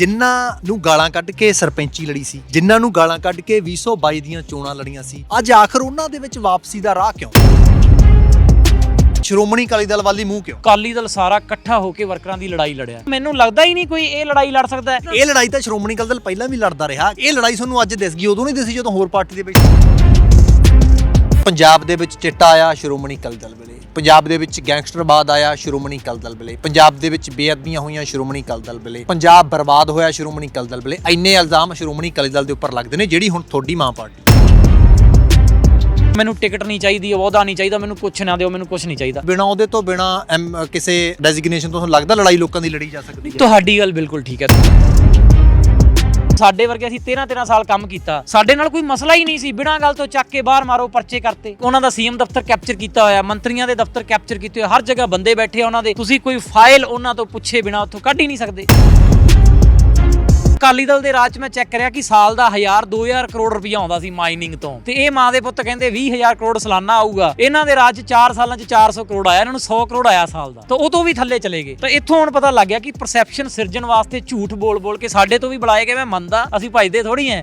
ਜਿਨ੍ਹਾਂ ਨੂੰ ਗਾਲਾਂ ਕੱਢ ਕੇ ਸਰਪੰਚੀ ਲੜੀ ਸੀ ਜਿਨ੍ਹਾਂ ਨੂੰ ਗਾਲਾਂ ਕੱਢ ਕੇ 2022 ਦੀਆਂ ਚੋਣਾਂ ਲੜੀਆਂ ਸੀ ਅੱਜ ਆਖਰ ਉਹਨਾਂ ਦੇ ਵਿੱਚ ਵਾਪਸੀ ਦਾ ਰਾਹ ਕਿਉਂ? ਸ਼੍ਰੋਮਣੀ ਅਕਾਲੀ ਦਲ ਵਾਲੀ ਮੂੰਹ ਕਿਉਂ? ਅਕਾਲੀ ਦਲ ਸਾਰਾ ਇਕੱਠਾ ਹੋ ਕੇ ਵਰਕਰਾਂ ਦੀ ਲੜਾਈ ਲੜਿਆ। ਮੈਨੂੰ ਲੱਗਦਾ ਹੀ ਨਹੀਂ ਕੋਈ ਇਹ ਲੜਾਈ ਲੜ ਸਕਦਾ ਹੈ। ਇਹ ਲੜਾਈ ਤਾਂ ਸ਼੍ਰੋਮਣੀ ਅਕਾਲੀ ਦਲ ਪਹਿਲਾਂ ਵੀ ਲੜਦਾ ਰਿਹਾ। ਇਹ ਲੜਾਈ ਤੁਹਾਨੂੰ ਅੱਜ ਦਿਸ ਗਈ ਉਦੋਂ ਨਹੀਂ ਦਿਸੀ ਜਦੋਂ ਹੋਰ ਪਾਰਟੀ ਦੇ ਵਿੱਚ। ਪੰਜਾਬ ਦੇ ਵਿੱਚ ਚਿੱਟਾ ਆਇਆ ਸ਼੍ਰੋਮਣੀ ਅਕਾਲੀ ਦਲ ਵੇਲੇ। ਪੰਜਾਬ ਦੇ ਵਿੱਚ ਗੈਂਗਸਟਰਵਾਦ ਆਇਆ ਸ਼੍ਰੋਮਣੀ ਅਕਾਲੀ ਦਲ ਵੇਲੇ। ਪੰਜਾਬ ਦੇ ਵਿੱਚ ਬੇਅਦਬੀਆਂ ਹੋਈਆਂ ਸ਼੍ਰੋਮਣੀ ਅਕਾਲੀ ਦਲ ਵੇਲੇ। ਪੰਜਾਬ ਬਰਬਾਦ ਹੋਇਆ ਸ਼੍ਰੋਮਣੀ ਅਕਾਲੀ ਦਲ ਵੇਲੇ। ਇੰਨੇ ਇਲਜ਼ਾਮ ਸ਼੍ਰੋਮਣੀ ਅਕਾਲੀ ਦਲ ਦੇ ਉੱਪਰ ਲੱਗਦੇ ਨੇ ਜਿਹੜੀ ਹੁਣ ਤੁਹਾਡੀ ਮਾਂ ਪਾਰਟੀ। ਮੈਨੂੰ ਟਿਕਟ ਨਹੀਂ ਚਾਹੀਦੀ ਅਹੁਦਾ ਨਹੀਂ ਚਾਹੀਦਾ ਮੈਨੂੰ ਕੁਛ ਨਾ ਦਿਓ ਮੈਨੂੰ ਕੁਛ ਨਹੀਂ ਚਾਹੀਦਾ। ਬਿਨਾਂ ਉਹਦੇ ਤੋਂ ਬਿਨਾਂ ਕਿਸੇ ਡੈਜ਼ਿਗਨੇਸ਼ਨ ਤੋਂ ਤੁਹਾਨੂੰ ਲੱਗਦਾ ਲੜਾਈ ਲੋਕਾਂ ਦੀ ਲੜੀ ਜਾ ਸਕਦੀ ਹੈ? ਤੁਹਾਡੀ ਗੱਲ ਬਿਲਕੁਲ ਠੀਕ ਹੈ। ਸਾਡੇ ਵਰਗੇ ਅਸੀਂ 13 13 ਸਾਲ ਕੰਮ ਕੀਤਾ। ਸਾਡੇ ਨਾਲ ਕੋਈ ਮਸਲਾ ਹੀ ਨਹੀਂ ਸੀ। ਬਿਨਾਂ ਗੱਲ ਤੋਂ ਚੱਕ ਕੇ ਬਾਹਰ ਮਾਰੋ, ਪਰਚੇ ਕਰਤੇ। ਉਹਨਾਂ ਦਾ ਸੀਐਮ ਦਫ਼ਤਰ ਕੈਪਚਰ ਕੀਤਾ ਹੋਇਆ। ਮੰਤਰੀਆਂ ਦੇ ਦਫ਼ਤਰ ਕੈਪਚਰ ਕੀਤੇ ਹੋਏ। ਹਰ ਜਗ੍ਹਾ ਬੰਦੇ ਬੈਠੇ ਉਹਨਾਂ ਦੇ। ਤੁਸੀਂ ਕੋਈ ਫਾਈਲ ਉਹਨਾਂ ਤੋਂ ਪੁੱਛੇ ਬਿਨਾਂ ਉੱਥੋਂ ਕੱਢ ਹੀ ਨਹੀਂ ਸਕਦੇ। ਅਕਾਲੀ ਦਲ ਦੇ ਰਾਜ 'ਚ ਮੈਂ ਚੈੱਕ ਕਰਿਆ ਕਿ ਸਾਲ ਦਾ 1000 2000 ਕਰੋੜ ਰੁਪਇਆ ਆਉਂਦਾ ਸੀ ਮਾਈਨਿੰਗ ਤੋਂ। ਤੇ ਇਹ ਮਾਂ ਦੇ ਪੁੱਤ ਕਹਿੰਦੇ 20000 ਕਰੋੜ ਸਾਲਾਨਾ ਆਊਗਾ। ਇਹਨਾਂ ਦੇ ਰਾਜ 'ਚ 4 ਸਾਲਾਂ 'ਚ 400 ਕਰੋੜ ਆਇਆ, ਇਹਨਾਂ ਨੂੰ 100 ਕਰੋੜ ਆਇਆ ਸਾਲ ਦਾ। ਤਾਂ ਉਹ ਤੋਂ ਵੀ ਥੱਲੇ ਚਲੇ ਗਏ। ਤਾਂ ਇੱਥੋਂ ਹੁਣ ਪਤਾ ਲੱਗ ਗਿਆ ਕਿ ਪਰਸੈਪਸ਼ਨ ਸਿਰਜਣ ਵਾਸਤੇ ਝੂਠ ਬੋਲ ਬੋਲ ਕੇ ਸਾਡੇ ਤੋਂ ਵੀ ਬੁਲਾਏ ਗਏ। ਮੈਂ ਮੰਨਦਾ, ਅਸੀਂ ਭਜਦੇ ਥੋੜੀ ਐ।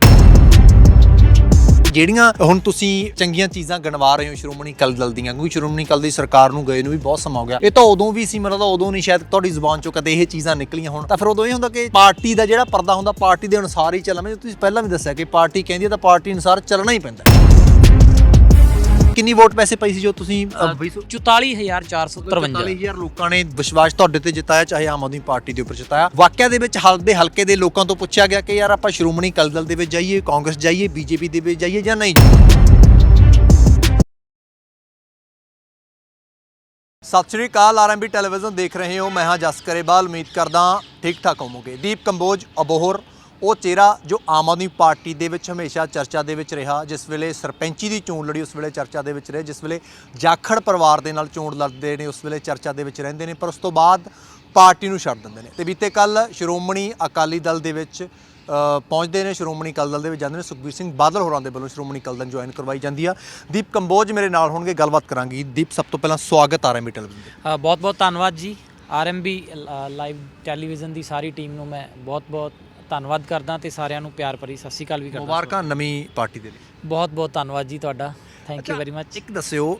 ਜਿਹੜੀਆਂ ਹੁਣ ਤੁਸੀਂ ਚੰਗੀਆਂ ਚੀਜ਼ਾਂ ਗਣਵਾ ਰਹੇ ਹੋ, ਸ਼੍ਰੋਮਣੀ ਅਕਾਲੀ ਦਲ ਦੀਆਂ, ਕਿਉਂਕਿ ਸ਼੍ਰੋਮਣੀ ਅਕਾਲੀ ਦੀ ਸਰਕਾਰ ਨੂੰ ਗਏ ਨੂੰ ਵੀ ਬਹੁਤ ਸਮਾਂ ਹੋ ਗਿਆ। ਇਹ ਤਾਂ ਉਦੋਂ ਵੀ ਸੀ, ਮਤਲਬ ਤਾਂ ਉਦੋਂ ਨਹੀਂ, ਸ਼ਾਇਦ ਤੁਹਾਡੀ ਜ਼ੁਬਾਨ ਚੋਂ ਕਦੇ ਇਹ ਚੀਜ਼ਾਂ ਨਿਕਲੀਆਂ ਹੋਣ। ਤਾਂ ਫਿਰ ਉਦੋਂ ਇਹ ਹੁੰਦਾ ਕਿ ਪਾਰਟੀ ਦਾ ਜਿਹੜਾ ਪਰਦਾ ਹੁੰਦਾ, ਪਾਰਟੀ ਦੇ ਅਨੁਸਾਰ ਹੀ ਚੱਲਣਾ। ਤੁਸੀਂ ਪਹਿਲਾਂ ਵੀ ਦੱਸਿਆ ਕਿ ਪਾਰਟੀ ਕਹਿੰਦੀ ਹੈ, ਤਾਂ ਪਾਰਟੀ ਅਨੁਸਾਰ ਚੱਲਣਾ ਹੀ ਪੈਂਦਾ। ਕਿੰਨੀ ਵੋਟ ਪੈਸੇ ਪਈ ਸੀ ਜੋ ਤੁਸੀਂ ਅ, 44453 44000 ਲੋਕਾਂ ਨੇ ਵਿਸ਼ਵਾਸ ਤੁਹਾਡੇ ਤੇ ਜਿਤਾਇਆ ਚਾਹੇ ਆਮ ਆਦਮੀ ਪਾਰਟੀ ਦੇ ਉੱਪਰ ਜਿਤਾਇਆ। ਵਾਕਿਆ ਦੇ ਵਿੱਚ ਹਲਕੇ ਦੇ ਹਲਕੇ ਦੇ ਲੋਕਾਂ ਤੋਂ ਪੁੱਛਿਆ ਗਿਆ ਕਿ ਯਾਰ ਆਪਾਂ ਸ਼੍ਰੋਮਣੀ ਅਕਾਲੀ ਦਲ ਦੇ ਵਿੱਚ ਜਾਈਏ ਕਾਂਗਰਸ ਜਾਈਏ ਬੀਜੇਪੀ ਦੇ ਵਿੱਚ ਜਾਈਏ ਜਾਂ ਨਹੀਂ ਸਤਿ ਸ਼੍ਰੀ ਅਕਾਲ ਆਰਐਮਬੀ ਟੈਲੀਵਿਜ਼ਨ ਦੇਖ ਰਹੇ ਹੋ। ਮੈਂ ਹਾਂ ਜਸ ਕਰੇਵਾਲ ਉਮੀਦ ਕਰਦਾ ਠੀਕ ਠਾਕ ਹੋਵੋਗੇ। ਦੀਪ ਕੰਬੋਜ ਅਬੋਹਰ। ਉਹ ਚਿਹਰਾ ਜੋ ਆਮ ਆਦਮੀ ਪਾਰਟੀ ਦੇ ਵਿੱਚ ਹਮੇਸ਼ਾ ਚਰਚਾ ਦੇ ਵਿੱਚ ਰਿਹਾ, ਜਿਸ ਵੇਲੇ ਸਰਪੰਚੀ ਦੀ ਚੋਣ ਲੜੀ ਉਸ ਵੇਲੇ ਚਰਚਾ ਦੇ ਵਿੱਚ ਰਹੇ, ਜਿਸ ਵੇਲੇ ਜਾਖੜ ਪਰਿਵਾਰ ਦੇ ਨਾਲ ਚੋਣ ਲੜਦੇ ਨੇ, ਉਸ ਵੇਲੇ ਚਰਚਾ ਦੇ ਵਿੱਚ ਰਹਿੰਦੇ ਨੇ, ਪਰ ਉਸ ਤੋਂ ਬਾਅਦ ਪਾਰਟੀ ਨੂੰ ਛੱਡ ਦਿੰਦੇ ਨੇ। ਤੇ ਬੀਤੇ ਕੱਲ ਸ਼੍ਰੋਮਣੀ ਅਕਾਲੀ ਦਲ ਦੇ ਵਿੱਚ ਪਹੁੰਚਦੇ ਨੇ, ਸ਼੍ਰੋਮਣੀ ਅਕਾਲੀ ਦਲ ਦੇ ਵਿੱਚ ਜਾਂਦੇ ਨੇ, ਸੁਖਬੀਰ ਸਿੰਘ ਬਾਦਲ ਹੋਰਾਂ ਦੇ ਵੱਲੋਂ ਸ਼੍ਰੋਮਣੀ ਅਕਾਲੀ ਦਲ ਜੁਆਇਨ ਕਰਵਾਈ ਜਾਂਦੀ ਆ। ਦੀਪ ਕੰਬੋਜ ਮੇਰੇ ਨਾਲ ਹੋਣਗੇ, ਗੱਲਬਾਤ ਕਰਾਂਗੀ। ਦੀਪ, ਸਭ ਤੋਂ ਪਹਿਲਾਂ ਸਵਾਗਤ ਆ ਰਿਹਾ ਟੈਲੀਵਿਜ਼ਨ ਤੇ ਬਹੁਤ ਬਹੁਤ ਧੰਨਵਾਦ ਜੀ। ਆਰਐਮਬੀ ਲਾਈਵ ਟੈਲੀਵਿਜ਼ਨ ਦੀ ਸਾਰੀ ਟੀਮ ਨੂੰ ਮੈਂ ਬਹੁਤ ਬਹੁਤ ਧੰਨਵਾਦ ਕਰਦਾ ਤੇ ਸਾਰਿਆਂ ਨੂੰ ਪਿਆਰ ਭਰੀ ਸਤਿ ਸ਼੍ਰੀ ਅਕਾਲ ਵੀ ਕਰਦਾ। ਮੁਬਾਰਕਾਂ ਨਵੀਂ ਪਾਰਟੀ ਦੇ ਲਈ। ਬਹੁਤ ਬਹੁਤ ਧੰਨਵਾਦ ਜੀ ਤੁਹਾਡਾ। ਥੈਂਕ ਯੂ ਵੈਰੀ ਮੱਚ ਇੱਕ ਦੱਸਿਓ